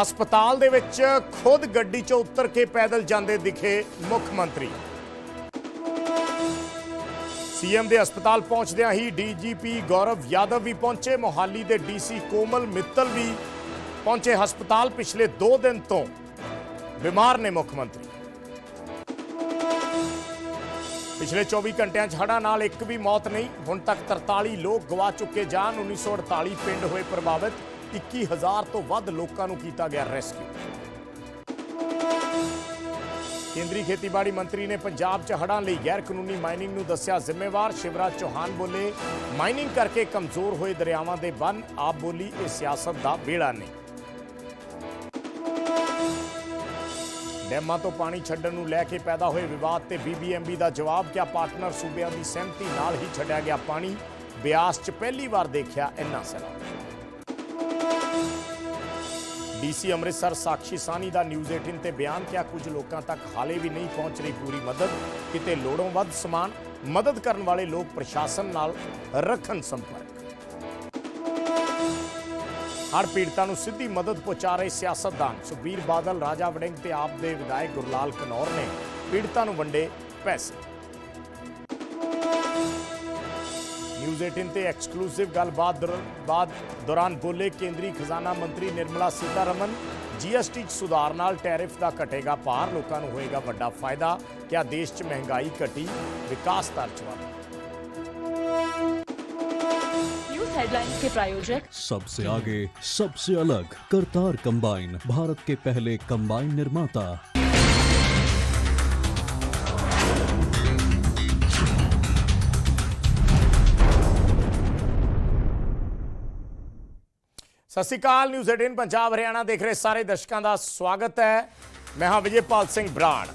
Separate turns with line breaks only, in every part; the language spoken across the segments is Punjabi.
ਹਸਪਤਾਲ ਦੇ ਵਿੱਚ ਖੁਦ ਗੱਡੀ 'ਚੋਂ ਉਤਰ ਕੇ ਪੈਦਲ ਜਾਂਦੇ ਦਿਖੇ ਮੁੱਖ ਮੰਤਰੀ। ਸੀਐਮ ਦੇ ਹਸਪਤਾਲ ਪਹੁੰਚਦਿਆਂ ਹੀ ਡੀਜੀਪੀ ਗੌਰਵ ਯਾਦਵ ਵੀ ਪਹੁੰਚੇ। ਮੋਹਾਲੀ ਦੇ ਡੀਸੀ ਕੋਮਲ ਮਿੱਤਲ ਵੀ ਪਹੁੰਚੇ ਹਸਪਤਾਲ ਪਿਛਲੇ 2 ਦਿਨ ਤੋਂ। ਬਿਮਾਰ ਨੇ ਮੁੱਖ ਮੰਤਰੀ। ਪਿਛਲੇ 24 ਘੰਟਿਆਂ 'ਚ ਹੜ੍ਹਾਂ ਨਾਲ ਇੱਕ ਵੀ ਮੌਤ ਨਹੀਂ, ਹੁਣ ਤੱਕ 43 ਲੋਕ ਗਵਾ ਚੁੱਕੇ ਜਾਨ। 1948 ਪਿੰਡ ਹੋਏ ਪ੍ਰਭਾਵਿਤ। 21000 ਤੋਂ ਵੱਧ ਲੋਕਾਂ ਨੂੰ ਕੀਤਾ ਗਿਆ ਰੈਸਕਿਊ। ਕੇਂਦਰੀ ਖੇਤੀਬਾੜੀ ਮੰਤਰੀ ਨੇ ਪੰਜਾਬ 'ਚ ਹੜ੍ਹਾਂ ਲਈ ਗੈਰ ਕਾਨੂੰਨੀ ਮਾਈਨਿੰਗ ਨੂੰ ਦੱਸਿਆ ਜ਼ਿੰਮੇਵਾਰ। ਸ਼ਿਵਰਾਜ ਚੌਹਾਨ ਬੋਲੇ, ਮਾਈਨਿੰਗ ਕਰਕੇ ਕਮਜ਼ੋਰ ਹੋਏ ਦਰਿਆਵਾਂ ਦੇ ਬੰਨ, ਆਪ ਬੋਲੀ ਇਹ ਸਿਆਸਤ ਦਾ ਵੇੜਾ ਨਹੀਂ। ਡੈਮਾਂ ਤੋਂ ਪਾਣੀ ਛੱਡਣ ਨੂੰ ਲੈ ਕੇ ਪੈਦਾ ਹੋਏ ਵਿਵਾਦ ਤੇ ਬੀਬੀਐਮਬੀ ਦਾ ਜਵਾਬ ਕਿਹਾ ਪਾਰਟਨਰ ਸੂਬਿਆਂ ਦੀ ਸਹਿਮਤੀ ਨਾਲ ਹੀ ਛੱਡਿਆ ਗਿਆ ਪਾਣੀ? ਬਿਆਸ 'ਚ ਪਹਿਲੀ ਵਾਰ ਦੇਖਿਆ ਇੰਨਾ ਸੈਲਾਬ ਡੀਸੀ ਅੰਮ੍ਰਿਤਸਰ ਸਾਕਸ਼ੀ ਸਾਨੀ ਦਾ ਨਿਊਜ਼ 18 ਤੇ ਬਿਆਨ ਕਿਹਾ, ਕੁਝ ਲੋਕਾਂ ਤੱਕ ਹਾਲੇ ਵੀ ਨਹੀਂ ਪਹੁੰਚ ਰਹੀ ਪੂਰੀ ਮਦਦ, ਕਿਤੇ ਲੋੜੋਂ ਵੱਧ ਸਮਾਨ, ਮਦਦ ਕਰਨ ਵਾਲੇ ਲੋਕ ਪ੍ਰਸ਼ਾਸਨ ਨਾਲ ਰੱਖਣ ਸੰਪਰਕ। ਹਰ ਪੀੜਤਾਂ ਨੂੰ ਸਿੱਧੀ ਮਦਦ ਪਹੁੰਚਾ ਰਹੇ ਸਿਆਸਤਦਾਨ ਸੁਖਬੀਰ ਬਾਦਲ, ਰਾਜਾ ਵੜਿੰਗ ਤੇ ਆਪ ਦੇ ਵਿਧਾਇਕ ਗੁਰਲਾਲ ਕਨੌਰ ਨੇ ਪੀੜਤਾਂ ਨੂੰ ਵੰਡੇ ਪੈਸੇ। ਨਿਊਜ਼ 18 ਤੇ ਐਕਸਕਲੂਸਿਵ ਗੱਲਬਾਤ ਦੌਰਾਨ ਬਾਅਦ ਦੌਰਾਨ ਬੋਲੇ ਕੇਂਦਰੀ ਖਜ਼ਾਨਾ ਮੰਤਰੀ ਨਿਰਮਲਾ ਸੀਤਾਰਮਨ ਜੀਐਸਟੀ 'ਚ ਸੁਧਾਰ ਨਾਲ ਟੈਰਿਫ ਦਾ ਘਟੇਗਾ ਭਾਰ ਲੋਕਾਂ ਨੂੰ ਹੋਏਗਾ ਵੱਡਾ ਫਾਇਦਾ ਕਿਹਾ ਦੇਸ਼ 'ਚ ਮਹਿੰਗਾਈ ਘਟੀ ਵਿਕਾਸ ਦਰ 'ਚ ਵਾਧਾ
न्यूज हेडलाइंस के प्रायोजक
सबसे आगे सबसे अलग करतार कंबाइन भारत के पहले कंबाइन निर्माता
ਸਤਿ ਸ਼੍ਰੀ ਅਕਾਲ ਨਿਊਜ਼ 18 ਪੰਜਾਬ, ਹਰਿਆਣਾ ਦੇਖ ਰਹੇ ਸਾਰੇ ਦਰਸ਼ਕਾਂ ਦਾ ਸਵਾਗਤ ਹੈ। ਮੈਂ ਹਾਂ ਵਿਜੇਪਾਲ ਸਿੰਘ ਬਰਾੜ।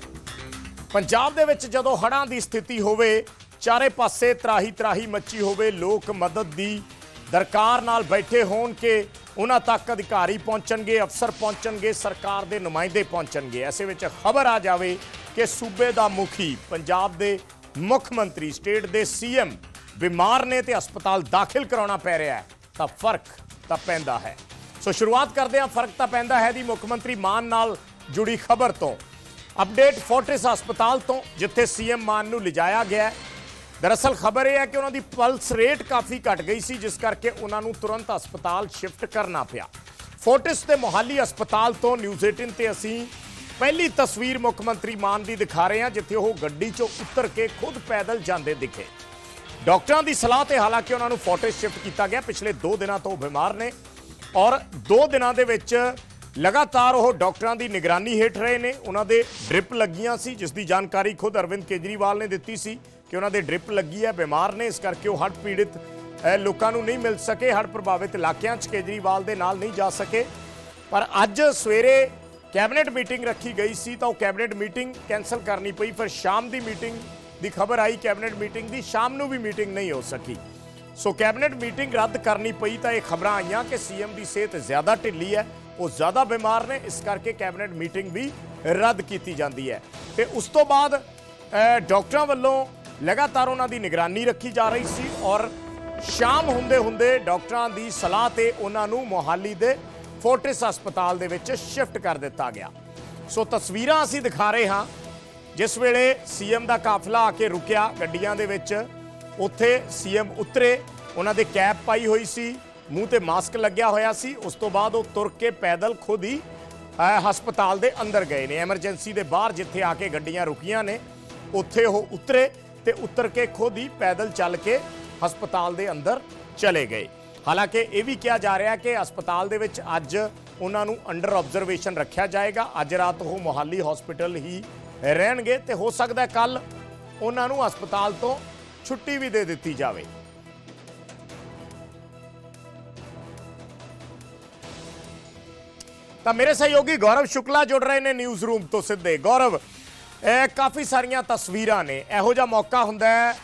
ਪੰਜਾਬ ਦੇ ਵਿੱਚ ਜਦੋਂ ਹੜ੍ਹਾਂ ਦੀ ਸਥਿਤੀ ਹੋਵੇ, ਚਾਰੇ ਪਾਸੇ ਤਰਾਹੀ ਤਰਾਹੀ ਮੱਚੀ ਹੋਵੇ, ਲੋਕ ਮਦਦ ਦੀ ਦਰਕਾਰ ਨਾਲ ਬੈਠੇ ਹੋਣ ਕਿ ਉਹਨਾਂ ਤੱਕ ਅਧਿਕਾਰੀ ਪਹੁੰਚਣਗੇ, ਅਫਸਰ ਪਹੁੰਚਣਗੇ, ਸਰਕਾਰ ਦੇ ਨੁਮਾਇੰਦੇ ਪਹੁੰਚਣਗੇ। ਐਸੇ ਵਿੱਚ ਖਬਰ ਆ ਜਾਵੇ ਕਿ ਸੂਬੇ ਦਾ ਮੁਖੀ ਪੰਜਾਬ ਦੇ ਮੁੱਖ ਮੰਤਰੀ, ਸਟੇਟ ਦੇ ਸੀਐਮ ਬਿਮਾਰ ਨੇ ਤੇ ਹਸਪਤਾਲ ਦਾਖਲ ਕਰਾਉਣਾ ਪੈ ਰਿਹਾ ਹੈ, ਤਾਂ ਫ਼ਰਕ ਤਾਂ ਪੈਂਦਾ ਹੈ। ਸੋ ਸ਼ੁਰੂਆਤ ਕਰਦੇ ਹਾਂ, ਫ਼ਰਕ ਤਾਂ ਪੈਂਦਾ ਹੈ ਦੀ ਮੁੱਖ ਮੰਤਰੀ ਮਾਨ ਨਾਲ ਜੁੜੀ ਖਬਰ ਤੋਂ। ਅਪਡੇਟ ਫੋਰਟਿਸ ਹਸਪਤਾਲ ਤੋਂ, ਜਿੱਥੇ ਸੀਐਮ ਮਾਨ ਨੂੰ ਲਿਜਾਇਆ ਗਿਆ ਦਰਅਸਲ ਖਬਰ ਇਹ ਹੈ ਕਿ ਉਹਨਾਂ ਦੀ ਪਲਸ ਰੇਟ ਕਾਫੀ ਘਟ ਗਈ ਸੀ, ਜਿਸ ਕਰਕੇ ਉਹਨਾਂ ਨੂੰ ਤੁਰੰਤ ਹਸਪਤਾਲ ਸ਼ਿਫਟ ਕਰਨਾ ਪਿਆ। ਫੋਰਟਿਸ ਦੇ ਮੋਹਾਲੀ ਹਸਪਤਾਲ ਤੋਂ ਨਿਊਜ਼ 18 ਤੇ ਅਸੀਂ ਪਹਿਲੀ ਤਸਵੀਰ ਮੁੱਖ ਮੰਤਰੀ ਮਾਨ ਦੀ ਦਿਖਾ ਰਹੇ ਹਾਂ, ਜਿੱਥੇ ਉਹ ਗੱਡੀ 'ਚੋਂ ਉਤਰ ਕੇ ਖੁਦ ਪੈਦਲ ਜਾਂਦੇ ਦਿਖੇ। ਡਾਕਟਰਾਂ ਦੀ ਸਲਾਹ ਤੇ ਹਾਲਾਂਕਿ ਉਹਨਾਂ ਨੂੰ ਫੋਰਟਿਸ ਸ਼ਿਫਟ ਕੀਤਾ ਗਿਆ। ਪਿਛਲੇ 2 ਦਿਨਾਂ ਤੋਂ ਉਹ ਬਿਮਾਰ ਨੇ ਔਰ 2 ਦਿਨਾਂ ਦੇ ਵਿੱਚ ਲਗਾਤਾਰ ਉਹ ਡਾਕਟਰਾਂ ਦੀ ਨਿਗਰਾਨੀ ਹੇਠ ਰਹੇ ਨੇ। ਉਹਨਾਂ ਦੇ ਡ੍ਰਿਪ ਲੱਗੀਆਂ ਸੀ, ਜਿਸ ਦੀ ਜਾਣਕਾਰੀ ਖੁਦ ਅਰਵਿੰਦ ਕੇਜਰੀਵਾਲ ਨੇ ਦਿੱਤੀ ਸੀ ਕਿ ਉਹਨਾਂ ਦੇ ਡ੍ਰਿਪ ਲੱਗੀ ਹੈ, ਬਿਮਾਰ ਨੇ। ਇਸ ਕਰਕੇ ਉਹ ਹੜ੍ਹ ਪੀੜਿਤ ਲੋਕਾਂ ਨੂੰ ਨਹੀਂ ਮਿਲ ਸਕੇ, ਹੜ੍ਹ ਪ੍ਰਭਾਵਿਤ ਇਲਾਕਿਆਂ 'ਚ ਕੇਜਰੀਵਾਲ ਦੇ ਨਾਲ ਨਹੀਂ ਜਾ ਸਕੇ। ਪਰ ਅੱਜ ਸਵੇਰੇ ਕੈਬਨਿਟ ਮੀਟਿੰਗ ਰੱਖੀ ਗਈ ਸੀ ਤਾਂ ਉਹ ਕੈਬਨਿਟ ਮੀਟਿੰਗ ਕੈਨਸਲ ਕਰਨੀ ਪਈ। ਫਿਰ ਸ਼ਾਮ ਦੀ ਮੀਟਿੰਗ ਦੀ ਖਬਰ ਆਈ ਕੈਬਨਿਟ ਮੀਟਿੰਗ ਦੀ ਸ਼ਾਮ ਨੂੰ ਵੀ ਮੀਟਿੰਗ ਨਹੀਂ ਹੋ ਸਕੀ। ਸੋ ਕੈਬਨਿਟ ਮੀਟਿੰਗ ਰੱਦ ਕਰਨੀ ਪਈ ਤਾਂ ਇਹ ਖਬਰਾਂ ਆਈਆਂ ਕਿ ਸੀਐਮ ਦੀ ਸਿਹਤ ਜ਼ਿਆਦਾ ਢਿੱਲੀ ਹੈ ਉਹ ਜ਼ਿਆਦਾ ਬਿਮਾਰ ਨੇ ਇਸ ਕਰਕੇ ਕੈਬਨਿਟ ਮੀਟਿੰਗ ਵੀ ਰੱਦ ਕੀਤੀ ਜਾਂਦੀ ਹੈ। ਤੇ ਉਸ ਤੋਂ ਬਾਅਦ ਅਹ, ਡਾਕਟਰਾਂ ਵੱਲੋਂ ਲਗਾਤਾਰ ਉਹਨਾਂ ਦੀ ਨਿਗਰਾਨੀ ਰੱਖੀ ਜਾ ਰਹੀ ਸੀ ਔਰ ਸ਼ਾਮ ਹੁੰਦੇ ਹੁੰਦੇ ਡਾਕਟਰਾਂ ਦੀ ਸਲਾਹ ਤੇ ਉਹਨਾਂ ਨੂੰ ਮੋਹਾਲੀ ਦੇ ਫੋਰਟਿਸ ਹਸਪਤਾਲ ਦੇ ਵਿੱਚ ਸ਼ਿਫਟ ਕਰ ਦਿੱਤਾ ਗਿਆ। ਸੋ ਤਸਵੀਰਾਂ ਅਸੀਂ ਦਿਖਾ ਰਹੇ ਹਾਂ। ਜਿਸ ਵੇਲੇ ਸੀਐਮ ਦਾ ਕਾਫਲਾ ਆ ਕੇ ਰੁਕਿਆ ਗੱਡੀਆਂ ਦੇ ਵਿੱਚ, ਉੱਥੇ ਸੀਐਮ ਉਤਰੇ, ਉਹਨਾਂ ਦੇ ਕੈਪ ਪਾਈ ਹੋਈ ਸੀ, ਮੂੰਹ ਤੇ ਮਾਸਕ ਲੱਗਿਆ ਹੋਇਆ ਸੀ, ਉਸ ਤੋਂ ਬਾਅਦ ਉਹ ਤੁਰ ਕੇ ਪੈਦਲ ਖੁਦ ਹੀ ਹਸਪਤਾਲ ਦੇ ਅੰਦਰ ਗਏ ਨੇ, ਐਮਰਜੈਂਸੀ ਦੇ ਬਾਹਰ ਜਿੱਥੇ ਆ ਕੇ ਗੱਡੀਆਂ ਰੁਕੀਆਂ ਨੇ, ਉੱਥੇ ਉਹ ਉਤਰੇ ਤੇ ਉਤਰ ਕੇ ਖੁਦ ਹੀ ਪੈਦਲ ਚੱਲ ਕੇ ਹਸਪਤਾਲ ਦੇ ਅੰਦਰ ਚਲੇ ਗਏ। ਹਾਲਾਂਕਿ ਇਹ ਵੀ ਕਿਹਾ ਜਾ ਰਿਹਾ ਕਿ ਹਸਪਤਾਲ ਦੇ ਵਿੱਚ ਅੱਜ ਉਹਨਾਂ ਨੂੰ ਅੰਡਰ ਆਬਜ਼ਰਵੇਸ਼ਨ ਰੱਖਿਆ ਜਾਏਗਾ, ਅੱਜ ਰਾਤ ਉਹ ਮੋਹਾਲੀ ਹਸਪੀਟਲ ਹੀ ਰਹਿਣਗੇ ਤੇ ਹੋ ਸਕਦਾ ਕੱਲ ਉਹਨਾਂ ਨੂੰ ਹਸਪਤਾਲ ਤੋਂ ਛੁੱਟੀ ਵੀ ਦੇ ਦਿੱਤੀ ਜਾਵੇ। ਤਾਂ ਮੇਰੇ ਸਹਿਯੋਗੀ ਗੌਰਵ ਸ਼ੁਕਲਾ ਜੁੜ ਰਹੇ ਨੇ ਨਿਊਜ਼ ਰੂਮ ਤੋਂ ਸਿੱਧੇ। ਗੌਰਵ, ਇਹ ਕਾਫੀ ਸਾਰੀਆਂ ਤਸਵੀਰਾਂ ਨੇ। ਇਹੋ ਜਿਹਾ ਮੌਕਾ ਹੁੰਦਾ ਹੈ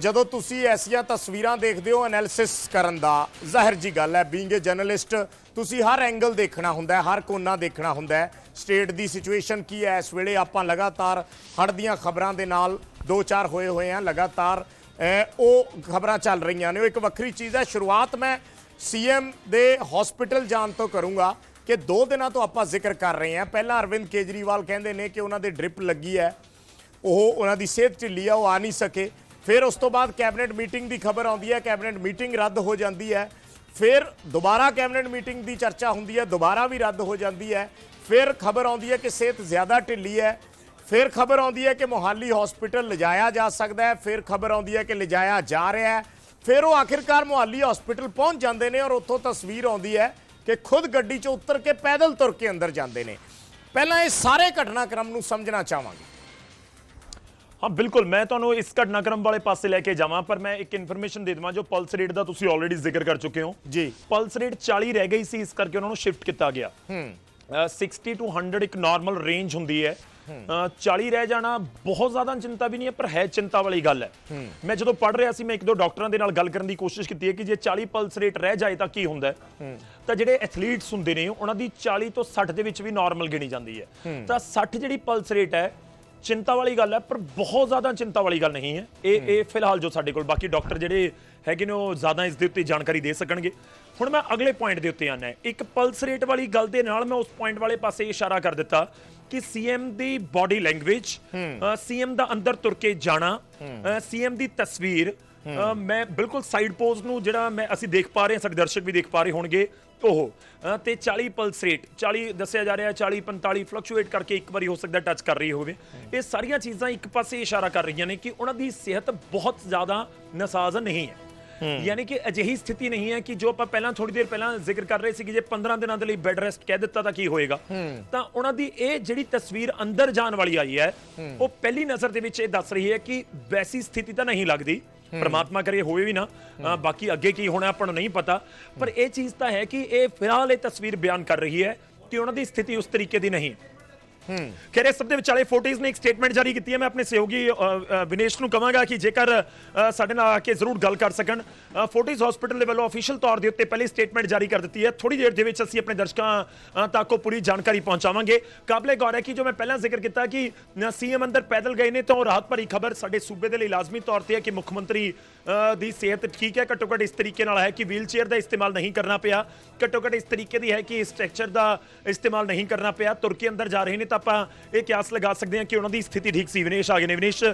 ਜਦੋਂ ਤੁਸੀਂ ਐਸੀਆਂ ਤਸਵੀਰਾਂ ਦੇਖਦੇ ਹੋ ਐਨਾਲਿਸਿਸ ਕਰਨ ਦਾ, ਜ਼ਾਹਿਰ ਜੀ ਗੱਲ ਹੈ ਬੀਇੰਗ ਅ ਜਰਨਲਿਸਟ ਤੁਸੀਂ ਹਰ ਐਂਗਲ ਦੇਖਣਾ ਹੁੰਦਾ ਹੈ ਹਰ ਕੋਨਾ ਦੇਖਣਾ ਹੁੰਦਾ ਹੈ ਸਟੇਟ ਦੀ ਸਿਚੁਏਸ਼ਨ ਕੀ ਹੈ ਇਸ ਵੇਲੇ ਆਪਾਂ ਲਗਾਤਾਰ ਹੜ੍ਹ ਦੀਆਂ ਖਬਰਾਂ ਦੇ ਨਾਲ ਦੋ ਚਾਰ ਹੋਏ ਹੋਏ ਆ, ਲਗਾਤਾਰ ਉਹ ਖਬਰਾਂ ਚੱਲ ਰਹੀਆਂ ਨੇ। ਉਹ ਇੱਕ ਵੱਖਰੀ ਚੀਜ਼ ਹੈ ਸ਼ੁਰੂਆਤ ਮੈਂ ਸੀਐਮ ਦੇ ਹਸਪੀਟਲ ਜਾਣ ਤੋਂ ਕਰੂੰਗਾ ਕਿ ਦੋ ਦਿਨਾਂ ਤੋਂ ਆਪਾਂ ਜ਼ਿਕਰ ਕਰ ਰਹੇ ਹਾਂ ਪਹਿਲਾਂ ਅਰਵਿੰਦ ਕੇਜਰੀਵਾਲ ਕਹਿੰਦੇ ਨੇ ਕਿ ਉਹਨਾਂ ਦੇ ਡ੍ਰਿਪ ਲੱਗੀ ਹੈ ਉਹ ਉਹਨਾਂ ਦੀ ਸਿਹਤ ਢਿੱਲੀ ਆ, ਉਹ ਆ ਨਹੀਂ ਸਕੇ। ਫਿਰ ਉਸ ਤੋਂ ਬਾਅਦ ਕੈਬਨਿਟ ਮੀਟਿੰਗ ਦੀ ਖਬਰ ਆਉਂਦੀ ਹੈ, ਕੈਬਨਿਟ ਮੀਟਿੰਗ ਰੱਦ ਹੋ ਜਾਂਦੀ ਹੈ। ਫਿਰ ਦੁਬਾਰਾ ਕੈਬਨਿਟ ਮੀਟਿੰਗ ਦੀ ਚਰਚਾ ਹੁੰਦੀ ਹੈ, ਦੁਬਾਰਾ ਵੀ ਰੱਦ ਹੋ ਜਾਂਦੀ ਹੈ। ਫਿਰ ਖਬਰ ਆਉਂਦੀ ਹੈ ਕਿ ਸਿਹਤ ਜ਼ਿਆਦਾ ਢਿੱਲੀ ਹੈ। ਫਿਰ ਖਬਰ ਆਉਂਦੀ ਹੈ ਕਿ ਮੋਹਾਲੀ ਹਸਪੀਟਲ ਲਿਜਾਇਆ ਜਾ ਸਕਦਾ ਹੈ। ਫਿਰ ਖਬਰ ਆਉਂਦੀ ਹੈ ਕਿ ਲਿਜਾਇਆ ਜਾ ਰਿਹਾ ਹੈ। ਫਿਰ ਉਹ ਆਖਿਰਕਾਰ ਮੋਹਾਲੀ ਹਸਪੀਟਲ ਪਹੁੰਚ ਜਾਂਦੇ ਨੇ ਔਰ ਉੱਥੋਂ ਤਸਵੀਰ ਆਉਂਦੀ ਹੈ ਕਿ ਖੁਦ ਗੱਡੀ 'ਚ ਉਤਰ ਕੇ ਪੈਦਲ ਤੁਰ ਕੇ ਅੰਦਰ ਜਾਂਦੇ ਨੇ। ਪਹਿਲਾਂ ਇਹ ਸਾਰੇ ਘਟਨਾਕ੍ਰਮ ਨੂੰ ਸਮਝਣਾ ਚਾਹਾਂਗੇ।
ਹਾਂ ਬਿਲਕੁਲ। ਮੈਂ ਤੁਹਾਨੂੰ ਇਸ ਘਟਨਾਕ੍ਰਮ ਵਾਲੇ ਪਾਸੇ ਲੈ ਕੇ ਜਾਵਾਂ ਪਰ ਮੈਂ ਇੱਕ ਇਨਫੋਰਮੇਸ਼ਨ ਦੇ ਦੇਵਾਂ ਜੋ ਪਲਸ ਰੇਟ ਦਾ ਤੁਸੀਂ ਆਲਰੇਡੀ ਜ਼ਿਕਰ ਕਰ ਚੁੱਕੇ ਹੋ।
ਜੀ।
ਪਲਸ ਰੇਟ 40 ਰਹਿ ਗਈ ਸੀ ਇਸ ਕਰਕੇ ਉਹਨਾਂ ਨੂੰ ਸ਼ਿਫਟ ਕੀਤਾ ਗਿਆ। ਹੂੰ। 60 ਟੂ 100 ਇੱਕ ਨਾਰਮਲ ਰੇਂਜ ਹੁੰਦੀ ਹੈ। ਅ, 40 ਰਹਿ ਜਾਣਾ ਬਹੁਤ ਜ਼ਿਆਦਾ ਚਿੰਤਾ ਵੀ ਨਹੀਂ ਹੈ ਪਰ ਹੈ ਚਿੰਤਾ ਵਾਲੀ ਗੱਲ ਹੈ। ਮੈਂ ਜਦੋਂ ਪੜ ਰਿਹਾ ਸੀ ਮੈਂ ਇੱਕ ਦੋ ਡਾਕਟਰਾਂ ਦੇ ਨਾਲ ਗੱਲ ਕਰਨ ਦੀ ਕੋਸ਼ਿਸ਼ ਕੀਤੀ ਹੈ ਕਿ ਜੇ 40 ਪਲਸ ਰੇਟ ਰਹਿ ਜਾਏ ਤਾਂ ਕੀ ਹੁੰਦਾ ਤਾਂ ਜਿਹੜੇ ਐਥਲੀਟਸ ਹੁੰਦੇ ਨੇ ਉਹਨਾਂ ਦੀ 40 ਤੋਂ 60 ਦੇ ਵਿੱਚ ਵੀ ਨਾਰਮਲ ਗਿਣੀ ਜਾਂਦੀ ਹੈ। ਤਾਂ 60 ਜਿਹੜੀ ਪਲਸ ਰੇਟ ਹੈ ਚਿੰਤਾ ਵਾਲੀ ਗੱਲ ਹੈ ਪਰ ਬਹੁਤ ਜ਼ਿਆਦਾ ਚਿੰਤਾ ਵਾਲੀ ਗੱਲ ਨਹੀਂ ਹੈ। ਇਹ ਇਹ ਫਿਲਹਾਲ ਜੋ ਸਾਡੇ ਕੋਲ ਬਾਕੀ ਡਾਕਟਰ ਜਿਹੜੇ ਹੈਗੇ ਨੇ ਉਹ ਜ਼ਿਆਦਾ ਇਸ ਦੇ ਉੱਤੇ ਜਾਣਕਾਰੀ ਦੇ ਸਕਣਗੇ। ਹੁਣ ਮੈਂ ਅਗਲੇ ਪੁਆਇੰਟ ਦੇ ਉੱਤੇ ਆਣਾ ਇੱਕ ਪਲਸ ਰੇਟ ਵਾਲੀ ਗੱਲ ਦੇ ਨਾਲ ਮੈਂ ਉਸ ਪੁਆਇੰਟ ਵਾਲੇ ਪਾਸੇ ਇਸ਼ਾਰਾ ਕਰ ਦਿੱਤਾ ਕਿ ਸੀਐਮ ਦੀ ਬਾਡੀ ਲੈਂਗੁਏਜ ਸੀਐਮ ਦਾ ਅੰਦਰ ਤੁਰ ਕੇ ਜਾਣਾ ਸੀਐਮ ਦੀ ਤਸਵੀਰ ਮੈਂ ਬਿਲਕੁਲ ਸਾਈਡ ਪੋਜ਼ ਨੂੰ ਜਿਹੜਾ ਮੈਂ ਅਸੀਂ ਦੇਖ ਪਾ ਰਹੇ ਹਾਂ ਸਾਡੇ ਦਰਸ਼ਕ ਵੀ ਦੇਖ ਪਾ ਰਹੇ ਹੋਣਗੇ ਉਹ। ਤੇ 40 ਪਲਸ ਰੇਟ 40 ਦੱਸਿਆ ਜਾ ਰਿਹਾ 40 45 ਫਲਕਚੁਏਟ ਕਰਕੇ ਇੱਕ ਵਾਰੀ ਹੋ ਸਕਦਾ ਟੱਚ ਕਰ ਰਹੀ ਹੋਵੇ। ਇਹ ਸਾਰੀਆਂ ਚੀਜ਼ਾਂ ਇੱਕ ਪਾਸੇ ਇਸ਼ਾਰਾ ਕਰ ਰਹੀਆਂ ਨੇ ਕਿ ਉਹਨਾਂ ਦੀ ਸਿਹਤ ਬਹੁਤ ਜ਼ਿਆਦਾ ਨਸਾਜ਼ ਨਹੀਂ ਹੈ। ਯਾਨੀ ਕਿ ਅਜਿਹੀ ਸਥਿਤੀ ਨਹੀਂ ਹੈ ਕਿ ਜੋ ਆਪਾਂ ਪਹਿਲਾਂ ਥੋੜੀ ਦੇਰ ਪਹਿਲਾਂ ਜ਼ਿਕਰ ਕਰ ਰਹੇ ਸੀ ਕਿ ਜੇ 15 ਦਿਨਾਂ ਦੇ ਲਈ ਬੈੱਡ ਰੈਸਟ ਕਹਿ ਦਿੱਤਾ ਤਾਂ ਕੀ ਹੋਏਗਾ? ਤਾਂ ਉਹਨਾਂ ਦੀ ਇਹ ਜਿਹੜੀ ਤਸਵੀਰ ਅੰਦਰ ਜਾਣ ਵਾਲੀ ਆਈ ਹੈ। ਉਹ ਪਹਿਲੀ ਨਜ਼ਰ ਦੇ ਵਿੱਚ ਇਹ ਦੱਸ ਰਹੀ ਹੈ ਕਿ ਵੈਸੀ ਸਥਿਤੀ ਤਾਂ ਨਹੀਂ ਲੱਗਦੀ। ਪਰਮਾਤਮਾ ਕਰੇ ਹੋਵੇ ਵੀ ਨਾ। ਬਾਕੀ ਅੱਗੇ ਕੀ ਹੋਣਾ ਆਪਾਂ ਨੂੰ ਨਹੀਂ ਪਤਾ। ਪਰ ਇਹ ਚੀਜ਼ ਤਾਂ ਹੈ ਕਿ ਇਹ ਫਿਲਹਾਲ ਇਹ ਤਸਵੀਰ ਬਿਆਨ ਕਰ ਰਹੀ ਹੈ ਕਿ ਉਹਨਾਂ ਦੀ ਸਥਿਤੀ ਉਸ ਤਰੀਕੇ ਦੀ ਨਹੀਂ ਖੈਰ, ਇਸ ਸਭ ਦੇ ਵਿਚਾਲੇ ਫੋਟੋਜ਼ ਨੇ ਇੱਕ ਸਟੇਟਮੈਂਟ ਜਾਰੀ ਕੀਤੀ ਹੈ। ਮੈਂ ਆਪਣੇ ਸਹਿਯੋਗੀ ਵਿਨੇਸ਼ ਨੂੰ ਕਹਾਂਗਾ ਕਿ ਜੇਕਰ ਸਾਡੇ ਨਾਲ ਆ ਕੇ ਜ਼ਰੂਰ ਗੱਲ ਕਰ ਸਕਣ। ਫੋਟੋਜ਼ ਹਸਪੀਟਲ ਦੇ ਵੱਲੋਂ ਅਫੀਸ਼ੀਅਲ ਤੌਰ ਦੇ ਉੱਤੇ ਪਹਿਲੀ ਸਟੇਟਮੈਂਟ ਜਾਰੀ ਕਰ ਦਿੱਤੀ ਹੈ। ਥੋੜੀ ਦੇਰ ਦੇ ਵਿੱਚ ਅਸੀਂ ਆਪਣੇ ਦਰਸ਼ਕਾਂ ਤੱਕ ਉਹ ਪੂਰੀ ਜਾਣਕਾਰੀ ਪਹੁੰਚਾਵਾਂਗੇ। ਕਾਬਲੇ ਗੌਰ ਹੈ ਕਿ ਜੋ ਮੈਂ ਪਹਿਲਾਂ ਜ਼ਿਕਰ ਕੀਤਾ ਕਿ ਸੀਐਮ ਅੰਦਰ ਪੈਦਲ ਗਏ ਨੇ, ਤਾਂ ਉਹ ਰਾਹਤ ਭਰੀ ਖਬਰ ਸਾਡੇ ਸੂਬੇ ਦੇ ਲਈ ਲਾਜ਼ਮੀ ਤੌਰ ਤੇ ਹੈ ਕਿ ਮੁੱਖ ਮੰਤਰੀ ਦੀ ਸਿਹਤ ਠੀਕ ਹੈ। ਘੱਟੋ ਘੱਟ ਇਸ ਤਰੀਕੇ ਨਾਲ ਹੈ ਕਿ ਵੀਲ ਚੇਅਰ ਦਾ ਇਸਤੇਮਾਲ ਨਹੀਂ ਕਰਨਾ ਪਿਆ। ਘੱਟੋ ਘੱਟ ਇਸ ਤਰੀਕੇ ਦੀ ਹੈ ਕਿ ਸਟ੍ਰਕਚਰ ਦਾ ਇਸਤੇਮਾਲ ਨਹੀਂ ਕਰਨਾ ਪਿਆ। ਤੁਰਕੀ ਅੰਦਰ ਜਾ ਰਹੇ ਨੇ ਤਾਂ ਆਪਾਂ ਇਹ ਕਿਆਸ ਲਗਾ ਸਕਦੇ ਹਾਂ ਕਿ ਉਹਨਾਂ ਦੀ ਸਥਿਤੀ ਠੀਕ ਸੀ। ਵਿਨੇਸ਼ ਆ ਗਏ ਨੇ। ਵਿਨੇਸ਼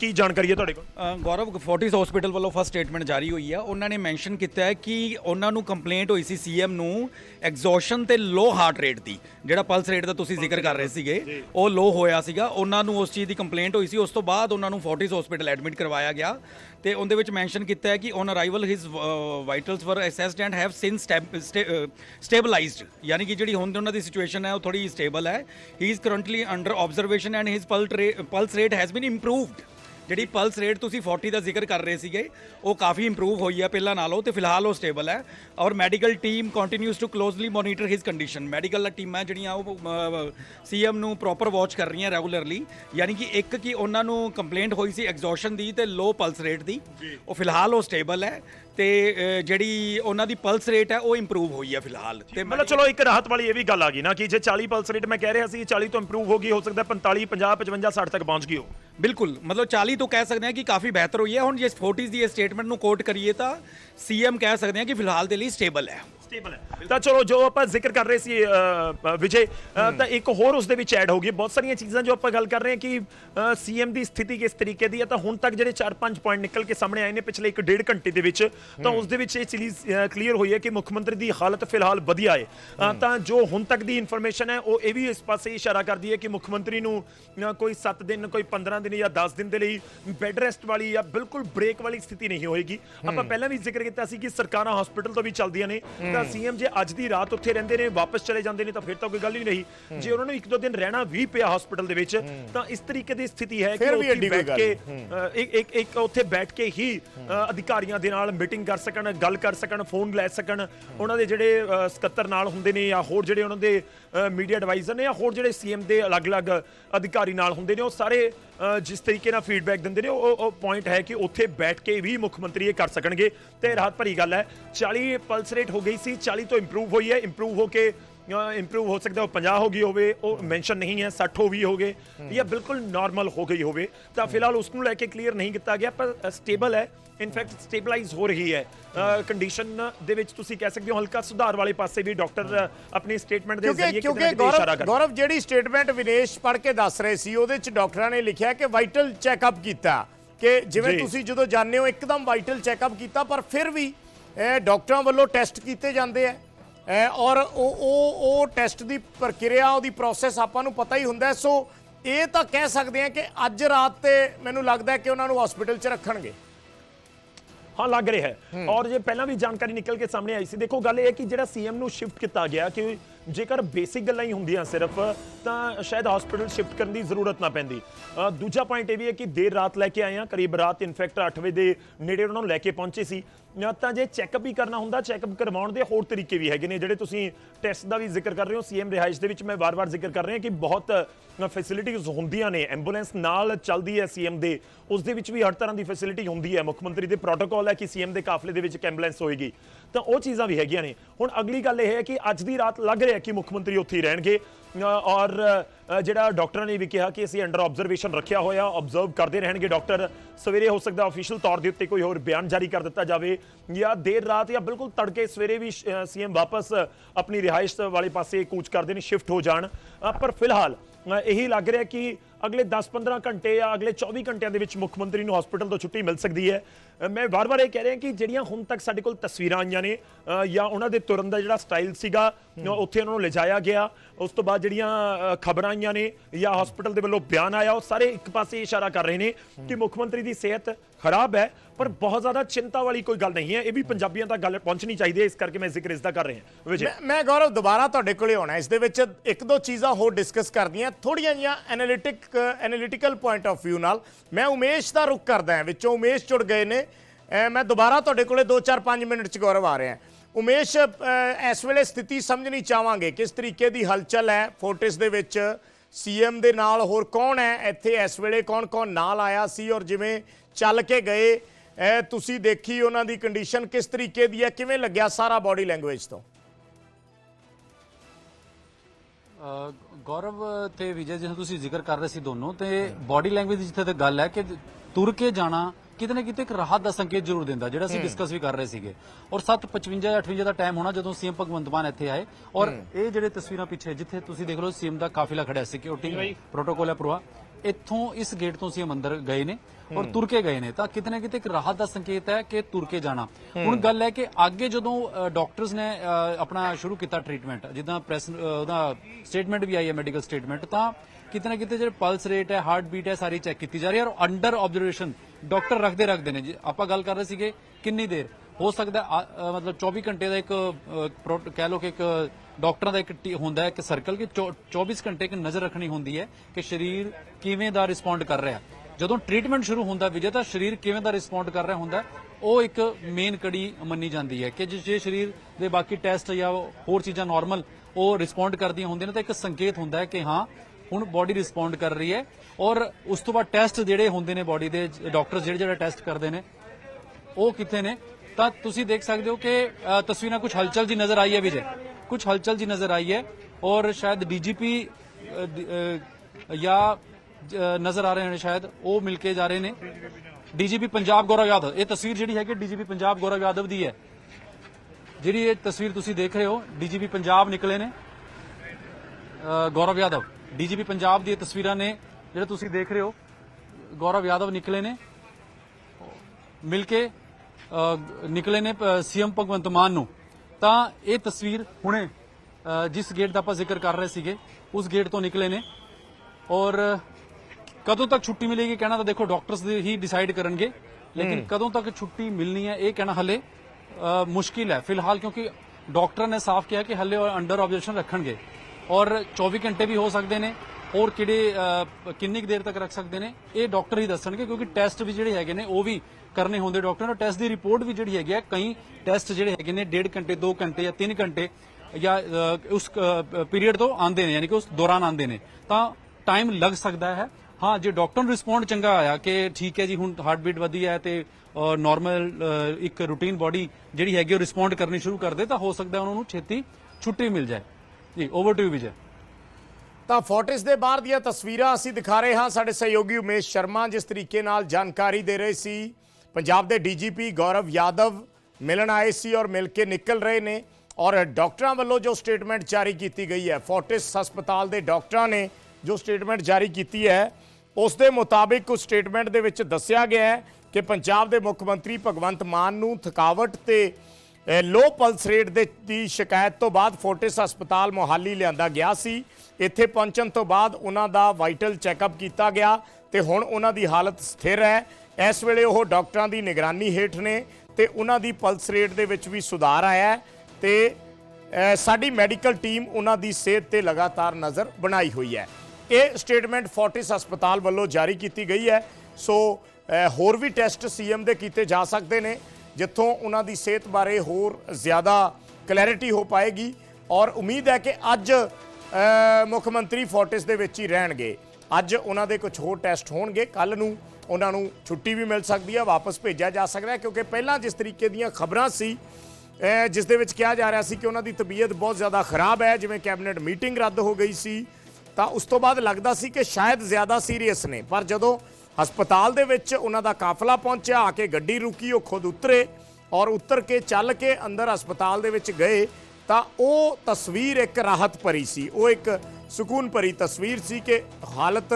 ਕੀ ਜਾਣਕਾਰੀ ਹੈ ਤੁਹਾਡੇ ਕੋਲ?
ਗੌਰਵ ਫੋਰਟਿਸ ਹਸਪੀਟਲ ਵੱਲੋਂ ਫਸਟ ਸਟੇਟਮੈਂਟ ਜਾਰੀ ਹੋਈ ਆ ਉਹਨਾਂ ਨੇ ਮੈਂਸ਼ਨ ਕੀਤਾ ਹੈ ਕਿ ਉਹਨਾਂ ਨੂੰ ਕੰਪਲੇਂਟ ਹੋਈ ਸੀ ਸੀਐਮ ਨੂੰ ਐਗਜ਼ੌਸ਼ਨ ਤੇ ਲੋ ਹਾਰਟ ਰੇਟ ਦੀ। ਜਿਹੜਾ ਪਲਸ ਰੇਟ ਦਾ ਤੁਸੀਂ ਜ਼ਿਕਰ ਕਰ ਰਹੇ ਸੀਗੇ ਉਹ ਲੋ ਹੋਇਆ ਸੀਗਾ। ਉਹਨਾਂ ਨੂੰ ਉਸ ਚੀਜ਼ ਦੀ ਕੰਪਲੇਂਟ ਹੋਈ ਸੀ। ਉਸ ਤੋਂ ਬਾਅਦ ਉਹਨਾਂ ਨੂੰ ਫੋਰਟਿਸ ਹਸਪੀਟਲ ਐਡਮਿਟ ਕਰਵਾਇਆ ਗਿਆ। ਤੇ ਉਹਦੇ ਵਿੱਚ ਮੈਂਸ਼ਨ ਕੀਤਾ ਹੈ ਕਿ on arrival his vitals were assessed and have since stabilised ਯਾਨੀ ਕਿ ਜਿਹੜੀ ਹੁਣ ਉਹਨਾਂ ਦੀ ਸਿਚੁਏਸ਼ਨ ਹੈ ਉਹ ਥੋੜੀ ਸਟੇਬਲ ਹੈ। He is currently under observation and his pulse rate has been improved ਜਿਹੜੀ ਪਲਸ ਰੇਟ ਤੁਸੀਂ 40 ਦਾ ਜ਼ਿਕਰ ਕਰ ਰਹੇ ਸੀਗੇ ਉਹ ਕਾਫੀ ਇੰਪਰੂਵ ਹੋਈ ਹੈ ਪਹਿਲਾਂ ਨਾਲੋਂ ਤੇ ਫਿਲਹਾਲ ਉਹ ਸਟੇਬਲ ਹੈ ਔਰ medical team continues to closely monitor his condition medical ਟੀਮਾਂ ਜਿਹੜੀਆਂ ਉਹ ਸੀਐਮ ਨੂੰ ਪ੍ਰੋਪਰ ਵਾਚ ਕਰ ਰਹੀਆਂ ਰੈਗੂਲਰਲੀ ਯਾਨੀ ਕਿ ਇੱਕ ਕਿ ਉਹਨਾਂ ਨੂੰ ਕੰਪਲੇਂਟ ਹੋਈ ਸੀ ਐਗਜ਼ੌਸ਼ਨ ਦੀ ਤੇ ਲੋ ਪਲਸ ਰੇਟ ਦੀ। ਉਹ ਫਿਲਹਾਲ ਉਹ ਸਟੇਬਲ ਹੈ। ਤੇ ਜਿਹੜੀ ਉਹਨਾਂ ਦੀ ਪਲਸ ਰੇਟ ਹੈ ਉਹ ਇੰਪਰੂਵ ਹੋਈ ਹੈ ਫਿਲਹਾਲ। ਤੇ
ਮਤਲਬ ਚਲੋ ਇੱਕ ਰਾਹਤ ਵਾਲੀ ਇਹ ਵੀ ਗੱਲ ਆ ਗਈ ਨਾ ਕਿ ਜੇ 40 ਪਲਸ ਰੇਟ ਮੈਂ ਕਹਿ ਰਿਹਾ ਸੀ 40 ਤੋਂ ਇੰਪਰੂਵ ਹੋ ਗਈ ਹੋ ਸਕਦਾ 45 50 55 60 ਤੱਕ ਪਹੁੰਚ ਗਈ ਹੋ
ਬਿਲਕੁਲ ਮਤਲਬ 40 ਤੋਂ ਕਹਿ ਸਕਦੇ ਹਾਂ ਕਿ ਕਾਫੀ ਬਿਹਤਰ ਹੋਈ ਹੈ। ਹੁਣ ਜੇ 40 ਦੀ ਇਹ ਸਟੇਟਮੈਂਟ ਨੂੰ ਕੋਟ ਕਰੀਏ ਤਾਂ ਸੀਐਮ ਕਹਿ ਸਕਦੇ ਹਾਂ ਕਿ ਫਿਲਹਾਲ ਦੇ ਲਈ ਸਟੇਬਲ ਹੈ।
ਸਟੇਬਲ ਹੈ। ਤਾਂ ਚਲੋ ਜੋ ਆਪਾਂ ਜ਼ਿਕਰ ਕਰ ਰਹੇ ਸੀ ਵਿਜੇ ਤਾਂ ਇੱਕ ਹੋਰ ਉਸ ਦੇ ਵਿੱਚ ਐਡ ਹੋ ਗਈ ਬਹੁਤ ਸਾਰੀਆਂ ਚੀਜ਼ਾਂ ਜੋ ਆਪਾਂ ਗੱਲ ਕਰ ਰਹੇ ਹਾਂ ਕਿ ਸੀਐਮ ਦੀ ਸਥਿਤੀ ਕਿਸ ਤਰੀਕੇ ਦੀ ਹੈ ਤਾਂ ਹੁਣ ਤੱਕ ਜਿਹੜੇ 4-5 ਪੁਆਇੰਟ ਨਿਕਲ ਕੇ ਸਾਹਮਣੇ ਆਏ ਨੇ ਪਿਛਲੇ 1.5 ਘੰਟੇ ਦੇ ਵਿੱਚ ਤਾਂ ਉਸ ਦੇ ਵਿੱਚ ਇਹ ਚੀਜ਼ ਕਲੀਅਰ ਹੋਈ ਹੈ ਕਿ ਮੁੱਖ ਮੰਤਰੀ ਦੀ ਹਾਲਤ ਫਿਲਹਾਲ ਵਧੀਆ ਹੈ। ਤਾਂ ਜੋ ਹੁਣ ਤੱਕ ਦੀ ਇਨਫੋਰਮੇਸ਼ਨ ਹੈ ਉਹ ਇਹ ਵੀ ਇਸ ਪਾਸੇ ਇਸ਼ਾਰਾ ਕਰਦੀ ਹੈ ਕਿ ਮੁੱਖ ਮੰਤਰੀ ਨੂੰ ਕੋਈ 7 ਦਿਨ ਕੋਈ 15 ਦਿਨ ਜਾਂ 10 ਦਿਨ ਦੇ ਲਈ ਬੈੱਡ ਰੈਸਟ ਵਾਲੀ ਜਾਂ ਬਿਲਕੁਲ ਬ੍ਰੇਕ ਵਾਲੀ ਸਥਿਤੀ ਨਹੀਂ ਹੋਏਗੀ। ਆਪਾਂ ਪਹਿਲਾਂ ਵੀ ਜ਼ਿਕਰ ਕੀਤਾ ਸੀ ਕਿ ਸਰਕਾਰਾਂ ਹਸਪੀਟਲ ਤੋਂ ਵੀ ਚੱਲਦੀਆਂ ਨੇ। ਤਾਂ ਸੀਐਮ ਜੇ ਅੱਜ ਦੀ ਰਾਤ ਉੱਥੇ ਰਹਿੰਦੇ ਨੇ ਵਾਪਸ ਚਲੇ ਜਾਂਦੇ ਨੇ ਤਾਂ ਫਿਰ ਤਾਂ ਕੋਈ ਗੱਲ ਹੀ ਨਹੀਂ। ਜੇ ਉਹਨਾਂ ਨੂੰ ਇੱਕ ਦੋ ਦਿਨ ਰਹਿਣਾ ਵੀ ਪਿਆ ਹਸਪੀਟਲ ਦੇ ਵਿੱਚ ਤਾਂ ਇਸ ਤਰੀਕੇ ਦੀ ਸਥਿਤੀ ਹੈ ਕਿ ਉੱਥੇ ਬੈਠ ਕੇ ਇੱਕ ਇੱਕ ਇੱਕ ਉੱਥੇ ਬੈਠ ਕੇ ਹੀ ਅਧਿਕਾਰੀਆਂ ਦੇ ਨਾਲ ਮੀਟਿੰਗ ਕਰ ਸਕਣ ਗੱਲ ਕਰ ਸਕਣ ਫੋਨ ਲੈ ਸਕਣ। ਉਹਨਾਂ ਦੇ ਜਿਹੜੇ ਸਕੱਤਰ ਨਾਲ ਹੁੰਦੇ ਨੇ ਜਾਂ ਹੋਰ ਜਿਹੜੇ ਉਹਨਾਂ ਦੇ ਮੀਡੀਆ ਐਡਵਾਈਜ਼ਰ ਨੇ ਜਾਂ ਹੋਰ ਜਿਹੜੇ ਸੀਐਮ ਦੇ ਅਲੱਗ-ਅਲੱਗ ਅਧਿਕਾਰੀ ਨਾਲ ਹੁੰਦੇ ਨੇ ਉਹ ਸਾਰੇ ਜਿਸ ਤਰੀਕੇ ਨਾਲ ਫੀਡਬੈਕ ਦਿੰਦੇ ਨੇ ਉਹ ਉਹ ਪੁਆਇੰਟ ਹੈ ਕਿ ਉੱਥੇ ਬੈਠ ਕੇ ਵੀ ਮੁੱਖ ਮੰਤਰੀ ਇਹ ਕਰ ਸਕਣਗੇ। ਤੇ ਰਾਹਤ ਭਰੀ ਗੱਲ ਹੈ 40 ਪਲਸ ਰੇਟ ਹੋ ਗਈ ਸੀ 40 ਤੋਂ ਇੰਪਰੂਵ ਹੋਈ ਹੈ। ਇੰਪਰੂਵ ਹੋ ਕੇ ਇੰਪਰੂਵ ਹੋ ਸਕਦਾ ਉਹ 50 ਹੋ ਗਈ ਹੋਵੇ ਉਹ ਮੈਂਸ਼ਨ ਨਹੀਂ ਹੈ 60 ਹੋ ਵੀ ਹੋਗੇ ਜਾਂ ਬਿਲਕੁਲ ਨਾਰਮਲ ਹੋ ਗਈ ਹੋਵੇ। ਤਾਂ ਫਿਲਹਾਲ ਉਸ ਨੂੰ ਲੈ ਕੇ ਕਲੀਅਰ ਨਹੀਂ ਕੀਤਾ ਗਿਆ ਪਰ ਸਟੇਬਲ ਹੈ। ਇਨਫੈਕਟ ਸਟੇਬਲਾਈਜ਼ ਹੋ ਰਹੀ ਹੈ। ਕੰਡੀਸ਼ਨ ਦੇ ਵਿੱਚ ਤੁਸੀਂ ਕਹਿ ਸਕਦੇ ਹੋ ਹਲਕਾ ਸੁਧਾਰ ਵਾਲੇ ਪਾਸੇ ਵੀ ਡਾਕਟਰ ਆਪਣੀ ਸਟੇਟਮੈਂਟ ਦੇ ਜ਼ਰੀਏ
ਕਿਉਂਕਿ ਗੌਰਵ ਜਿਹੜੀ ਸਟੇਟਮੈਂਟ ਵਿਨੇਸ਼ ਪੜ੍ਹ ਕੇ ਦੱਸ ਰਹੇ ਸੀ ਉਹਦੇ ਚ ਡਾਕਟਰਾਂ ਨੇ ਲਿਖਿਆ ਕਿ ਵਾਈਟਲ ਚੈੱਕਅਪ ਕੀਤਾ। ਕਿ ਜਿਵੇਂ। ਤੁਸੀਂ ਜਦੋਂ ਜਾਣਦੇ ਹੋ ਇੱਕਦਮ ਵਾਈਟਲ ਚੈੱਕਅਪ ਕੀਤਾ ਪਰ ਫਿਰ ਵੀ ਇਹ ਡਾਕਟਰਾਂ ਵੱਲੋਂ ਟੈਸਟ ਕੀਤੇ ਜਾਂਦੇ ਆ। ਔਰ ਉਹ ਉਹ ਉਹ ਟੈਸਟ ਦੀ ਪ੍ਰਕਿਰਿਆ ਉਹਦੀ ਪ੍ਰੋਸੈਸ ਆਪਾਂ ਨੂੰ ਪਤਾ ਹੀ ਹੁੰਦਾ। ਸੋ ਇਹ ਤਾਂ ਕਹਿ ਸਕਦੇ ਆ ਕਿ ਅੱਜ ਰਾਤ ਤੇ ਮੈਨੂੰ ਲੱਗਦਾ ਕਿ ਉਹਨਾਂ ਨੂੰ ਹਸਪੀਟਲ 'ਚ ਰੱਖਣਗੇ।
ਹਾਂ ਲੱਗ ਰਿਹਾ ਹੈ। ਔਰ ਜੇ ਪਹਿਲਾਂ ਵੀ ਜਾਣਕਾਰੀ ਨਿਕਲ ਕੇ ਸਾਹਮਣੇ ਆਈ ਸੀ ਦੇਖੋ ਗੱਲ ਇਹ ਹੈ ਕਿ ਜਿਹੜਾ ਸੀਐਮ ਨੂੰ ਸ਼ਿਫਟ ਕੀਤਾ ਗਿਆ ਕਿ ਜੇਕਰ ਬੇਸਿਕ ਗੱਲਾਂ ਹੀ ਹੁੰਦੀਆਂ ਸਿਰਫ ਤਾਂ ਸ਼ਾਇਦ ਹਸਪੀਟਲ ਸ਼ਿਫਟ ਕਰਨ ਦੀ ਜ਼ਰੂਰਤ ਨਾ ਪੈਂਦੀ। ਦੂਜਾ ਪੁਆਇੰਟ ਇਹ ਵੀ ਹੈ ਕਿ ਦੇਰ ਰਾਤ ਲੈ ਕੇ ਆਏ ਆ। ਕਰੀਬ ਰਾਤ ਇਨਫੈਕਟ 8 ਵਜੇ ਦੇ ਨੇੜੇ ਉਹਨਾਂ ਨੂੰ ਲੈ ਕੇ ਪਹੁੰਚੇ ਸੀ। ਤਾਂ ਜੇ ਚੈੱਕਅਪ ਵੀ ਕਰਨਾ ਹੁੰਦਾ ਚੈੱਕਅਪ ਕਰਵਾਉਣ ਦੇ ਹੋਰ ਤਰੀਕੇ ਵੀ ਹੈਗੇ ਨੇ, ਜਿਹੜੇ ਤੁਸੀਂ ਟੈਸਟ ਦਾ ਵੀ ਜ਼ਿਕਰ ਕਰ ਰਹੇ ਹੋ ਸੀਐਮ ਰਿਹਾਇਸ਼ ਦੇ ਵਿੱਚ ਮੈਂ ਵਾਰ-ਵਾਰ ਜ਼ਿਕਰ ਕਰ ਰਿਹਾ ਕਿ ਬਹੁਤ ਫੈਸਿਲਿਟੀਆਂ ਹੁੰਦੀਆਂ ਨੇ ਐਂਬੂਲੈਂਸ ਨਾਲ ਚੱਲਦੀ ਹੈ ਸੀਐਮ ਦੇ, ਉਸ ਦੇ ਵਿੱਚ ਵੀ ਹਰ ਤਰ੍ਹਾਂ ਦੀ ਫੈਸਿਲਿਟੀ ਹੁੰਦੀ ਹੈ, ਮੁੱਖ ਮੰਤਰੀ ਦੇ ਪ੍ਰੋਟੋਕਾਲ ਹੈ ਕਿ ਸੀਐਮ ਦੇ ਕਾਫਲੇ ਦੇ ਵਿੱਚ ਇੱਕ ਐਂਬੂਲੈਂਸ ਹੋਏਗੀ। ਤਾਂ ਉਹ ਚੀਜ਼ਾਂ ਵੀ ਹੈਗੀਆਂ ਨੇ। ਹੁਣ ਅਗਲੀ ਗੱਲ ਇਹ ਹੈ ਕਿ ਅੱਜ ਦੀ ਰਾਤ ਲੱਗ ਰਿਹਾ ਕਿ ਮੁੱਖ ਮੰਤਰੀ ਉੱਥੇ ਹੀ ਰਹਿਣਗੇ ਔਰ ਜਿਹੜਾ ਡਾਕਟਰਾਂ ਨੇ ਵੀ ਕਿਹਾ ਕਿ ਅਸੀਂ ਅੰਡਰ ਆਬਜ਼ਰਵੇਸ਼ਨ ਰੱਖਿਆ ਹੋਇਆ ਆਬਜ਼ਰਵ ਕਰਦੇ ਰਹਿਣਗੇ ਡਾਕਟਰ ਸਵੇਰੇ ਹੋ ਸਕਦਾ ਅਫੀਸ਼ੀਅਲ ਤੌਰ ਦੇ ਉੱਤੇ ਕੋਈ ਹੋਰ ਬਿਆਨ ਜਾਰੀ ਕਰ ਦਿੱਤਾ ਜਾਵੇ। ਜਾਂ ਦੇਰ ਰਾਤ ਜਾਂ ਬਿਲਕੁਲ ਤੜਕੇ ਸਵੇਰੇ ਵੀ ਸੀਐਮ ਵਾਪਸ ਆਪਣੀ ਰਿਹਾਇਸ਼ ਵਾਲੇ ਪਾਸੇ ਕੂਚ ਕਰਦੇ ਨੇ, ਸ਼ਿਫਟ ਹੋ ਜਾਣ। ਪਰ ਫਿਲਹਾਲ ਇਹੀ ਲੱਗ ਰਿਹਾ ਕਿ ਅਗਲੇ 10-15 ਘੰਟੇ ਜਾਂ ਅਗਲੇ 24 ਘੰਟਿਆਂ ਦੇ ਵਿੱਚ ਮੁੱਖ ਮੰਤਰੀ ਨੂੰ ਹਸਪੀਟਲ ਤੋਂ ਛੁੱਟੀ ਮਿਲ ਸਕਦੀ ਹੈ। ਮੈਂ ਵਾਰ-ਵਾਰ ਇਹ ਕਹਿ ਰਿਹਾ ਕਿ ਜਿਹੜੀਆਂ ਹੁਣ ਤੱਕ ਸਾਡੇ ਕੋਲ ਤਸਵੀਰਾਂ ਆਈਆਂ ਨੇ ਜਾਂ ਉਹਨਾਂ ਦੇ ਤੁਰਨ ਦਾ ਜਿਹੜਾ ਸਟਾਈਲ ਸੀਗਾ ਉੱਥੇ ਉਹਨਾਂ ਨੂੰ ਲਿਜਾਇਆ ਗਿਆ। ਉਸ ਤੋਂ ਬਾਅਦ ਜਿਹੜੀਆਂ ਖਬਰਾਂ ਆਈਆਂ ਨੇ ਜਾਂ ਹਸਪੀਟਲ ਦੇ ਵੱਲੋਂ ਬਿਆਨ ਆਇਆ ਉਹ ਸਾਰੇ ਇੱਕ ਪਾਸੇ ਇਸ਼ਾਰਾ ਕਰ ਰਹੇ ਨੇ ਕਿ ਮੁੱਖ ਮੰਤਰੀ ਦੀ ਸਿਹਤ ਖਰਾਬ ਹੈ ਪਰ ਬਹੁਤ ਜ਼ਿਆਦਾ ਚਿੰਤਾ ਵਾਲੀ ਕੋਈ ਗੱਲ ਨਹੀਂ ਹੈ। ਇਹ ਵੀ ਪੰਜਾਬੀਆਂ ਤੱਕ ਗੱਲ ਪਹੁੰਚਣੀ ਚਾਹੀਦੀ ਹੈ ਇਸ ਕਰਕੇ ਮੈਂ ਜ਼ਿਕਰ ਇਸ ਦਾ ਕਰ ਰਿਹਾ ਵਿਜੇ।
ਮੈਂ- ਮੈਂ ਗੌਰਵ ਦੁਬਾਰਾ ਤੁਹਾਡੇ ਕੋਲੇ ਆਉਣਾ ਇਸ ਦੇ ਵਿੱਚ ਇੱਕ ਦੋ ਚੀਜ਼ਾਂ ਹੋਰ ਡਿਸਕਸ ਕਰਦੀਆਂ ਥੋੜੀਆਂ ਜੀਆਂ analytic analytical point of View ਨਾਲ। ਮੈਂ ਉਮੇਸ਼ ਦਾ ਰੁਖ ਕਰਦਾ ਹਾਂ। ਵਿੱਚੋਂ ਉਮੇਸ਼ ਜੁੜ ਗਏ ਨੇ। ਮੈਂ ਦੁਬਾਰਾ ਤੁਹਾਡੇ ਕੋਲੇ 2-4 5 ਮਿੰਟ ਚ ਗੌਰਵ ਆ ਰਿਹਾ। ਉਮੇਸ਼ ਇਸ ਵੇਲੇ ਸਥਿਤੀ ਸਮਝਣੀ ਚਾਹਾਂਗੇ। ਕਿਸ ਤਰੀਕੇ ਦੀ ਹਲਚਲ ਹੈ ਫੋਰਟਿਸ ਦੇ ਵਿੱਚ? ਸੀਐਮ ਦੇ ਨਾਲ ਹੋਰ ਕੌਣ ਹੈ? ਇੱਥੇ ਇਸ ਵੇਲੇ ਕੌਣ-ਕੌਣ ਨਾਲ ਆਇਆ ਸੀ ਔਰ ਜਿਵੇਂ ਚੱਲ ਕੇ ਗਏ? ਤੁਸੀਂ ਦੇਖੀ ਉਹਨਾਂ ਦੀ ਕੰਡੀਸ਼ਨ ਕਿਸ ਤਰੀਕੇ ਦੀ ਹੈ? ਕਿਵੇਂ ਲੱਗਿਆ ਸਾਰਾ ਬਾਡੀ ਲੈਂਗੁਏਜ ਤੋਂ?
ਗੌਰਵ ਤੇ ਵਿਜੇ, ਜਿਵੇਂ ਤੁਸੀਂ ਜ਼ਿਕਰ ਕਰ ਰਹੇ ਸੀ ਦੋਨੋਂ, ਤੇ ਬਾਡੀ ਲੈਂਗੁਏਜ ਜਿੱਥੇ ਤੱਕ ਗੱਲ ਹੈ ਕਿ ਤੁਰ ਕੇ ਜਾਣਾ ਕਿਤੇ ਨਾ ਕਿਤੇ ਇੱਕ ਰਾਹਤ ਦਾ ਸੰਕੇਤ ਜ਼ਰੂਰ ਦਿੰਦਾ ਜਿਹੜਾ ਅਸੀਂ ਡਿਸਕਸ ਵੀ ਕਰ ਰਹੇ ਸੀਗੇ। ਔਰ 7:55 ਜਾਂ 58 ਦਾ ਟਾਈਮ ਹੋਣਾ ਜਦੋਂ ਸੀਐਮ ਭਗਵੰਤ ਮਾਨ ਇੱਥੇ ਆਏ। ਔਰ ਇਹ ਜਿਹੜੇ ਤਸਵੀਰਾਂ ਪਿੱਛੇ ਜਿੱਥੇ ਤੁਸੀਂ ਦੇਖ ਲਓ ਸੀਐਮ ਦਾ ਕਾਫਿਲਾ ਖੜਿਆ ਸਿਕਿਉਰਿਟੀ ਪ੍ਰੋਟੋਕੋਲ ਹੈ ਪੂਰਾ। ਇੱਥੋਂ ਇਸ ਗੇਟ ਤੋਂ ਸੀਐਮ ਅੰਦਰ ਗਏ ਨੇ ਔਰ ਤੁਰ ਕੇ ਗਏ ਨੇ। ਤਾਂ ਕਿਤੇ ਨਾ ਕਿਤੇ ਇੱਕ ਰਾਹਤ ਦਾ ਸੰਕੇਤ ਹੈ ਕਿ ਤੁਰ ਕੇ ਜਾਣਾ। ਹੁਣ ਗੱਲ ਹੈ ਕਿ ਅੱਗੇ ਜਦੋਂ ਡਾਕਟਰਸ ਨੇ ਆਪਣਾ ਸ਼ੁਰੂ ਕੀਤਾ ਟ੍ਰੀਟਮੈਂਟ ਜਿੱਦਾਂ ਪ੍ਰੈਸ ਉਹਦਾ ਸਟੇਟਮੈਂਟ ਵੀ ਆਈ ਹੈ ਮੈਡੀਕਲ ਸਟੇਟਮੈਂਟ ਤਾਂ ਕਿਤੇ ਨਾ ਕਿਤੇ ਜਿਹੜੇ ਪਲਸ ਰੇਟ ਹੈ ਹਾਰਟ ਬੀਟ ਹੈ, ਸਾਰੀ ਚੈੱਕ ਕੀਤੀ ਜਾ ਰਹੀ ਹੈ ਔਰ ਅੰਡਰ ਆਬਜ਼ਰਵੇਸ਼ਨ ਡਾਕਟਰ ਰੱਖਦੇ ਰੱਖਦੇ ਨੇ ਜੀ। ਆਪਾਂ ਗੱਲ ਕਰ ਰਹੇ ਸੀਗੇ ਕਿੰਨੀ ਦੇਰ? ਹੋ ਸਕਦਾ ਮਤਲਬ 24 ਘੰਟੇ ਦਾ ਇੱਕ ਕਹਿ ਲਓ ਕਿ ਇੱਕ ਡਾਕਟਰਾਂ ਦਾ ਇੱਕ ਹੁੰਦਾ ਹੈ ਕਿ ਸਰਕਲ ਕਿ 24 ਘੰਟੇ ਇੱਕ ਨਜ਼ਰ ਰੱਖਣੀ ਹੁੰਦੀ ਹੈ ਕਿ ਸਰੀਰ ਕਿਵੇਂ ਦਾ ਰਿਸਪੌਂਡ ਕਰ ਰਿਹਾ। ਜਦੋਂ ਟ੍ਰੀਟਮੈਂਟ ਸ਼ੁਰੂ ਹੁੰਦਾ ਵਿਜੇ, ਤਾਂ ਸਰੀਰ ਕਿਵੇਂ ਦਾ ਰਿਸਪੌਂਡ ਕਰ ਰਿਹਾ ਹੁੰਦਾ, ਉਹ ਇੱਕ ਮੇਨ ਕੜੀ ਮੰਨੀ ਜਾਂਦੀ ਹੈ ਕਿ ਜੇ ਜੇ ਸਰੀਰ ਦੇ ਬਾਕੀ ਟੈਸਟ ਜਾਂ ਹੋਰ ਚੀਜ਼ਾਂ ਨਾਰਮਲ ਉਹ ਰਿਸਪੌਂਡ ਕਰਦੀਆਂ ਹੁੰਦੀਆਂ ਨੇ, ਤਾਂ ਇੱਕ ਸੰਕੇਤ ਹੁੰਦਾ ਹੈ ਕਿ ਹਾਂ ਹੁਣ ਬਾਡੀ ਰਿਸਪੌਂਡ ਕਰ ਰਹੀ ਹੈ ਔਰ ਉਸ ਤੋਂ ਬਾਅਦ ਟੈਸਟ ਜਿਹੜੇ ਹੁੰਦੇ ਨੇ ਬਾਡੀ ਦੇ ਡਾਕਟਰ ਜਿਹੜੇ ਜਿਹੜੇ ਟੈਸਟ ਕਰਦੇ ਨੇ, ਉਹ ਕਿੱਥੇ ਨੇ? ਤਾਂ ਤੁਸੀਂ ਦੇਖ ਸਕਦੇ ਹੋ ਕਿ ਤਸਵੀਰਾਂ ਕੁਝ ਹਲਚਲ ਜੀ ਨਜ਼ਰ ਆਈ ਹੈ ਵਿਜੇ। ਕੁਝ ਹਲਚਲ ਜੀ ਨਜ਼ਰ ਆਈ ਹੈ ਔਰ ਸ਼ਾਇਦ ਡੀਜੀਪੀ ਜਾਂ ਨਜ਼ਰ ਆ ਰਹੇ ਨੇ ਸ਼ਾਇਦ, ਉਹ ਮਿਲ ਕੇ ਜਾ ਰਹੇ ਨੇ। ਡੀਜੀਪੀ ਪੰਜਾਬ ਗੌਰਵ ਯਾਦਵ, ਇਹ ਤਸਵੀਰ ਜਿਹੜੀ ਹੈ ਕਿ ਡੀਜੀਪੀ ਪੰਜਾਬ ਗੌਰਵ ਯਾਦਵ ਦੀ ਹੈ। ਜਿਹੜੀ ਇਹ ਤਸਵੀਰ ਤੁਸੀਂ ਦੇਖ ਰਹੇ ਹੋ ਡੀਜੀਪੀ ਪੰਜਾਬ ਨਿਕਲੇ ਨੇ ਗੌਰਵ ਯਾਦਵ। ਡੀਜੀਪੀ ਪੰਜਾਬ ਦੀਆਂ ਤਸਵੀਰਾਂ ਨੇ ਜਿਹੜੇ ਤੁਸੀਂ ਦੇਖ ਰਹੇ ਹੋ। ਗੌਰਵ ਯਾਦਵ ਨਿਕਲੇ ਨੇ। ਮਿਲ ਕੇ ਨਿਕਲੇ ਨੇ ਸੀਐਮ ਭਗਵੰਤ ਮਾਨ ਨੂੰ। ਤਾਂ ਇਹ ਤਸਵੀਰ ਹੁਣੇ ਜਿਸ ਗੇਟ ਦਾ ਆਪਾਂ ਜ਼ਿਕਰ ਕਰ ਰਹੇ ਸੀਗੇ ਉਸ ਗੇਟ ਤੋਂ ਨਿਕਲੇ ਨੇ। ਔਰ ਕਦੋਂ ਤੱਕ ਛੁੱਟੀ ਮਿਲੇਗੀ ਕਹਿਣਾ ਤਾਂ ਦੇਖੋ ਡਾਕਟਰਸ ਹੀ ਡਿਸਾਈਡ ਕਰਨਗੇ। ਲੇਕਿਨ ਕਦੋਂ ਤੱਕ ਛੁੱਟੀ ਮਿਲਣੀ ਹੈ ਇਹ ਕਹਿਣਾ ਹਲੇ ਮੁਸ਼ਕਿਲ ਹੈ। ਫਿਲਹਾਲ ਕਿਉਂਕਿ ਡਾਕਟਰ ਨੇ ਸਾਫ਼ ਕਿਹਾ ਕਿ ਹਲੇ ਅੰਡਰ ਆਬਜ਼ਰਵੇਸ਼ਨ ਰੱਖਣਗੇ। ਔਰ 24 ਘੰਟੇ ਵੀ ਹੋ ਸਕਦੇ ਨੇ, ਔਰ ਕਿਹੜੇ ਕਿੰਨੀ ਕੁ ਦੇਰ ਤੱਕ ਰੱਖ ਸਕਦੇ ਨੇ, ਇਹ ਡਾਕਟਰ ਹੀ ਦੱਸਣਗੇ, ਕਿਉਂਕਿ ਟੈਸਟ ਵੀ ਜਿਹੜੇ ਹੈਗੇ ਨੇ, ਉਹ ਵੀ ਕਰਨੇ ਹੁੰਦੇ ਡਾਕਟਰਾਂ। ਨੂੰ ਟੈਸਟ ਦੀ ਰਿਪੋਰਟ ਵੀ ਜਿਹੜੀ ਹੈਗੀ ਹੈ ਕਈ ਟੈਸਟ ਜਿਹੜੇ ਹੈਗੇ ਨੇ 1.5 ਘੰਟੇ 2 ਘੰਟੇ ਜਾਂ 3 ਘੰਟੇ ਜਾਂ ਉਸ ਪੀਰੀਅਡ ਤੋਂ ਆਉਂਦੇ ਨੇ, ਯਾਨੀ ਕਿ ਉਸ ਦੌਰਾਨ ਆਉਂਦੇ ਨੇ। ਤਾਂ ਟਾਈਮ ਲੱਗ ਸਕਦਾ ਹੈ। ਹਾਂ, ਜੇ ਡਾਕਟਰ ਨੂੰ ਰਿਸਪੌਂਡ ਚੰਗਾ ਆਇਆ ਕਿ ਠੀਕ ਹੈ ਜੀ, ਹੁਣ ਹਾਰਟ ਬੀਟ ਵਧੀ ਹੈ ਤੇ ਨਾਰਮਲ ਇੱਕ ਰੂਟੀਨ ਬਾਡੀ ਜਿਹੜੀ ਹੈਗੀ ਉਹ ਰਿਸਪੌਂਡ ਕਰਨੀ ਸ਼ੁਰੂ ਕਰ ਦੇ, ਤਾਂ ਹੋ ਸਕਦਾ ਉਹਨਾਂ ਨੂੰ ਛੇਤੀ ਛੁੱਟੀ ਮਿਲ ਜਾਏ। ਜੀ ਓਵਰ ਟੂ ਵਿਜੇ
ਤਾਂ ਫੋਰਟਿਸ ਦੇ ਬਾਹਰ ਦੀਆਂ ਤਸਵੀਰਾਂ ਅਸੀਂ ਦਿਖਾ ਰਹੇ ਹਾਂ ਸਾਡੇ ਸਹਿਯੋਗੀ ਉਮੇਸ਼ ਸ਼ਰਮਾ, ਜਿਸ ਤਰੀਕੇ ਨਾਲ ਜਾਣਕਾਰੀ ਦੇ ਰਹੇ ਸੀ। ਪੰਜਾਬ ਦੇ ਡੀਜੀਪੀ ਗੌਰਵ ਯਾਦਵ ਮਿਲਣ ਆਏ ਸੀ ਔਰ ਮਿਲ ਕੇ ਨਿਕਲ ਰਹੇ ਨੇ ਔਰ ਡਾਕਟਰਾਂ ਵੱਲੋਂ ਜੋ ਸਟੇਟਮੈਂਟ ਜਾਰੀ ਕੀਤੀ ਗਈ ਹੈ, ਫੋਰਟਿਸ ਹਸਪਤਾਲ ਦੇ ਡਾਕਟਰਾਂ ਨੇ ਜੋ ਸਟੇਟਮੈਂਟ ਜਾਰੀ ਕੀਤੀ ਹੈ, ਉਸ ਦੇ ਮੁਤਾਬਿਕ ਉਸ ਸਟੇਟਮੈਂਟ ਦੇ ਵਿੱਚ ਦੱਸਿਆ ਗਿਆ ਹੈ ਕਿ ਪੰਜਾਬ ਦੇ ਮੁੱਖ ਮੰਤਰੀ ਭਗਵੰਤ ਮਾਨ ਨੂੰ ਥਕਾਵਟ ਤੇ ਲੋ ਪਲਸ ਰੇਟ ਦੇ, ਦੀ ਸ਼ਿਕਾਇਤ ਤੋਂ ਬਾਅਦ ਫੋਰਟਿਸ ਹਸਪਤਾਲ ਮੋਹਾਲੀ ਲਿਆਂਦਾ ਗਿਆ ਸੀ। ਇੱਥੇ ਪਹੁੰਚਣ ਤੋਂ ਬਾਅਦ ਉਹਨਾਂ ਦਾ ਵਾਈਟਲ ਚੈੱਕਅਪ ਕੀਤਾ ਗਿਆ ਤੇ ਹੁਣ ਉਹਨਾਂ ਦੀ ਹਾਲਤ ਸਥਿਰ ਹੈ। ਇਸ ਵੇਲੇ ਉਹ ਡਾਕਟਰਾਂ ਦੀ ਨਿਗਰਾਨੀ ਹੇਠ ਨੇ ਤੇ ਉਹਨਾਂ ਦੀ ਪਲਸ ਰੇਟ ਦੇ ਵਿੱਚ ਵੀ ਸੁਧਾਰ ਆਇਆ ਹੈ ਤੇ ਸਾਡੀ ਮੈਡੀਕਲ ਟੀਮ ਉਹਨਾਂ ਦੀ ਸਿਹਤ ਤੇ ਲਗਾਤਾਰ ਨਜ਼ਰ ਬਣਾਈ ਹੋਈ ਹੈ। ਇਹ ਸਟੇਟਮੈਂਟ ਫੋਰਟਿਸ ਹਸਪਤਾਲ ਵੱਲੋਂ ਜਾਰੀ ਕੀਤੀ ਗਈ ਹੈ। ਸੋ ਹੋਰ ਵੀ ਟੈਸਟ ਸੀਐਮ ਦੇ ਕੀਤੇ ਜਾ ਸਕਦੇ ਨੇ। ਜਿੱਥੋਂ ਉਹਨਾਂ ਦੀ ਸਿਹਤ ਬਾਰੇ ਹੋਰ ਜ਼ਿਆਦਾ ਕਲੈਰਿਟੀ ਹੋ ਪਾਏਗੀ ਔਰ ਉਮੀਦ ਹੈ ਕਿ ਅੱਜ ਮੁੱਖ ਮੰਤਰੀ ਫੋਰਟਿਸ ਦੇ ਵਿੱਚ ਹੀ ਰਹਿਣਗੇ। ਅੱਜ ਉਹਨਾਂ ਦੇ ਕੁਝ ਹੋਰ ਟੈਸਟ ਹੋਣਗੇ। ਕੱਲ ਨੂੰ ਉਹਨਾਂ ਨੂੰ ਛੁੱਟੀ ਵੀ ਮਿਲ ਸਕਦੀ ਹੈ ਵਾਪਸ ਭੇਜਿਆ ਜਾ ਸਕਦਾ ਹੈ, ਕਿਉਂਕਿ ਪਹਿਲਾਂ ਜਿਸ ਤਰੀਕੇ ਦੀਆਂ ਖਬਰਾਂ ਸੀ ਜਿਸ ਦੇ ਵਿੱਚ ਕਿਹਾ ਜਾ ਰਿਹਾ ਸੀ ਕਿ ਉਹਨਾਂ ਦੀ ਤਬੀਅਤ ਬਹੁਤ ਜ਼ਿਆਦਾ ਖਰਾਬ ਹੈ, ਜਿਵੇਂ ਕੈਬਨਿਟ ਮੀਟਿੰਗ ਰੱਦ ਹੋ ਗਈ ਸੀ, ਤਾਂ ਉਸ ਤੋਂ ਬਾਅਦ ਲੱਗਦਾ ਸੀ ਕਿ ਸ਼ਾਇਦ ਜ਼ਿਆਦਾ ਸੀਰੀਅਸ ਨੇ। ਪਰ ਜਦੋਂ ਹਸਪਤਾਲ ਦੇ ਵਿੱਚ ਉਹਨਾਂ ਦਾ ਕਾਫਲਾ ਪਹੁੰਚਿਆ, ਆ ਕੇ ਗੱਡੀ ਰੁਕੀ, ਉਹ ਖੁਦ ਉਤਰੇ ਔਰ ਉਤਰ ਕੇ ਚੱਲ ਕੇ ਅੰਦਰ ਹਸਪਤਾਲ ਦੇ ਵਿੱਚ ਗਏ ਤਾਂ ਉਹ ਤਸਵੀਰ ਇੱਕ ਰਾਹਤ ਭਰੀ ਸੀ। ਉਹ ਇੱਕ ਸਕੂਨ ਭਰੀ ਤਸਵੀਰ ਸੀ ਕਿ ਹਾਲਤ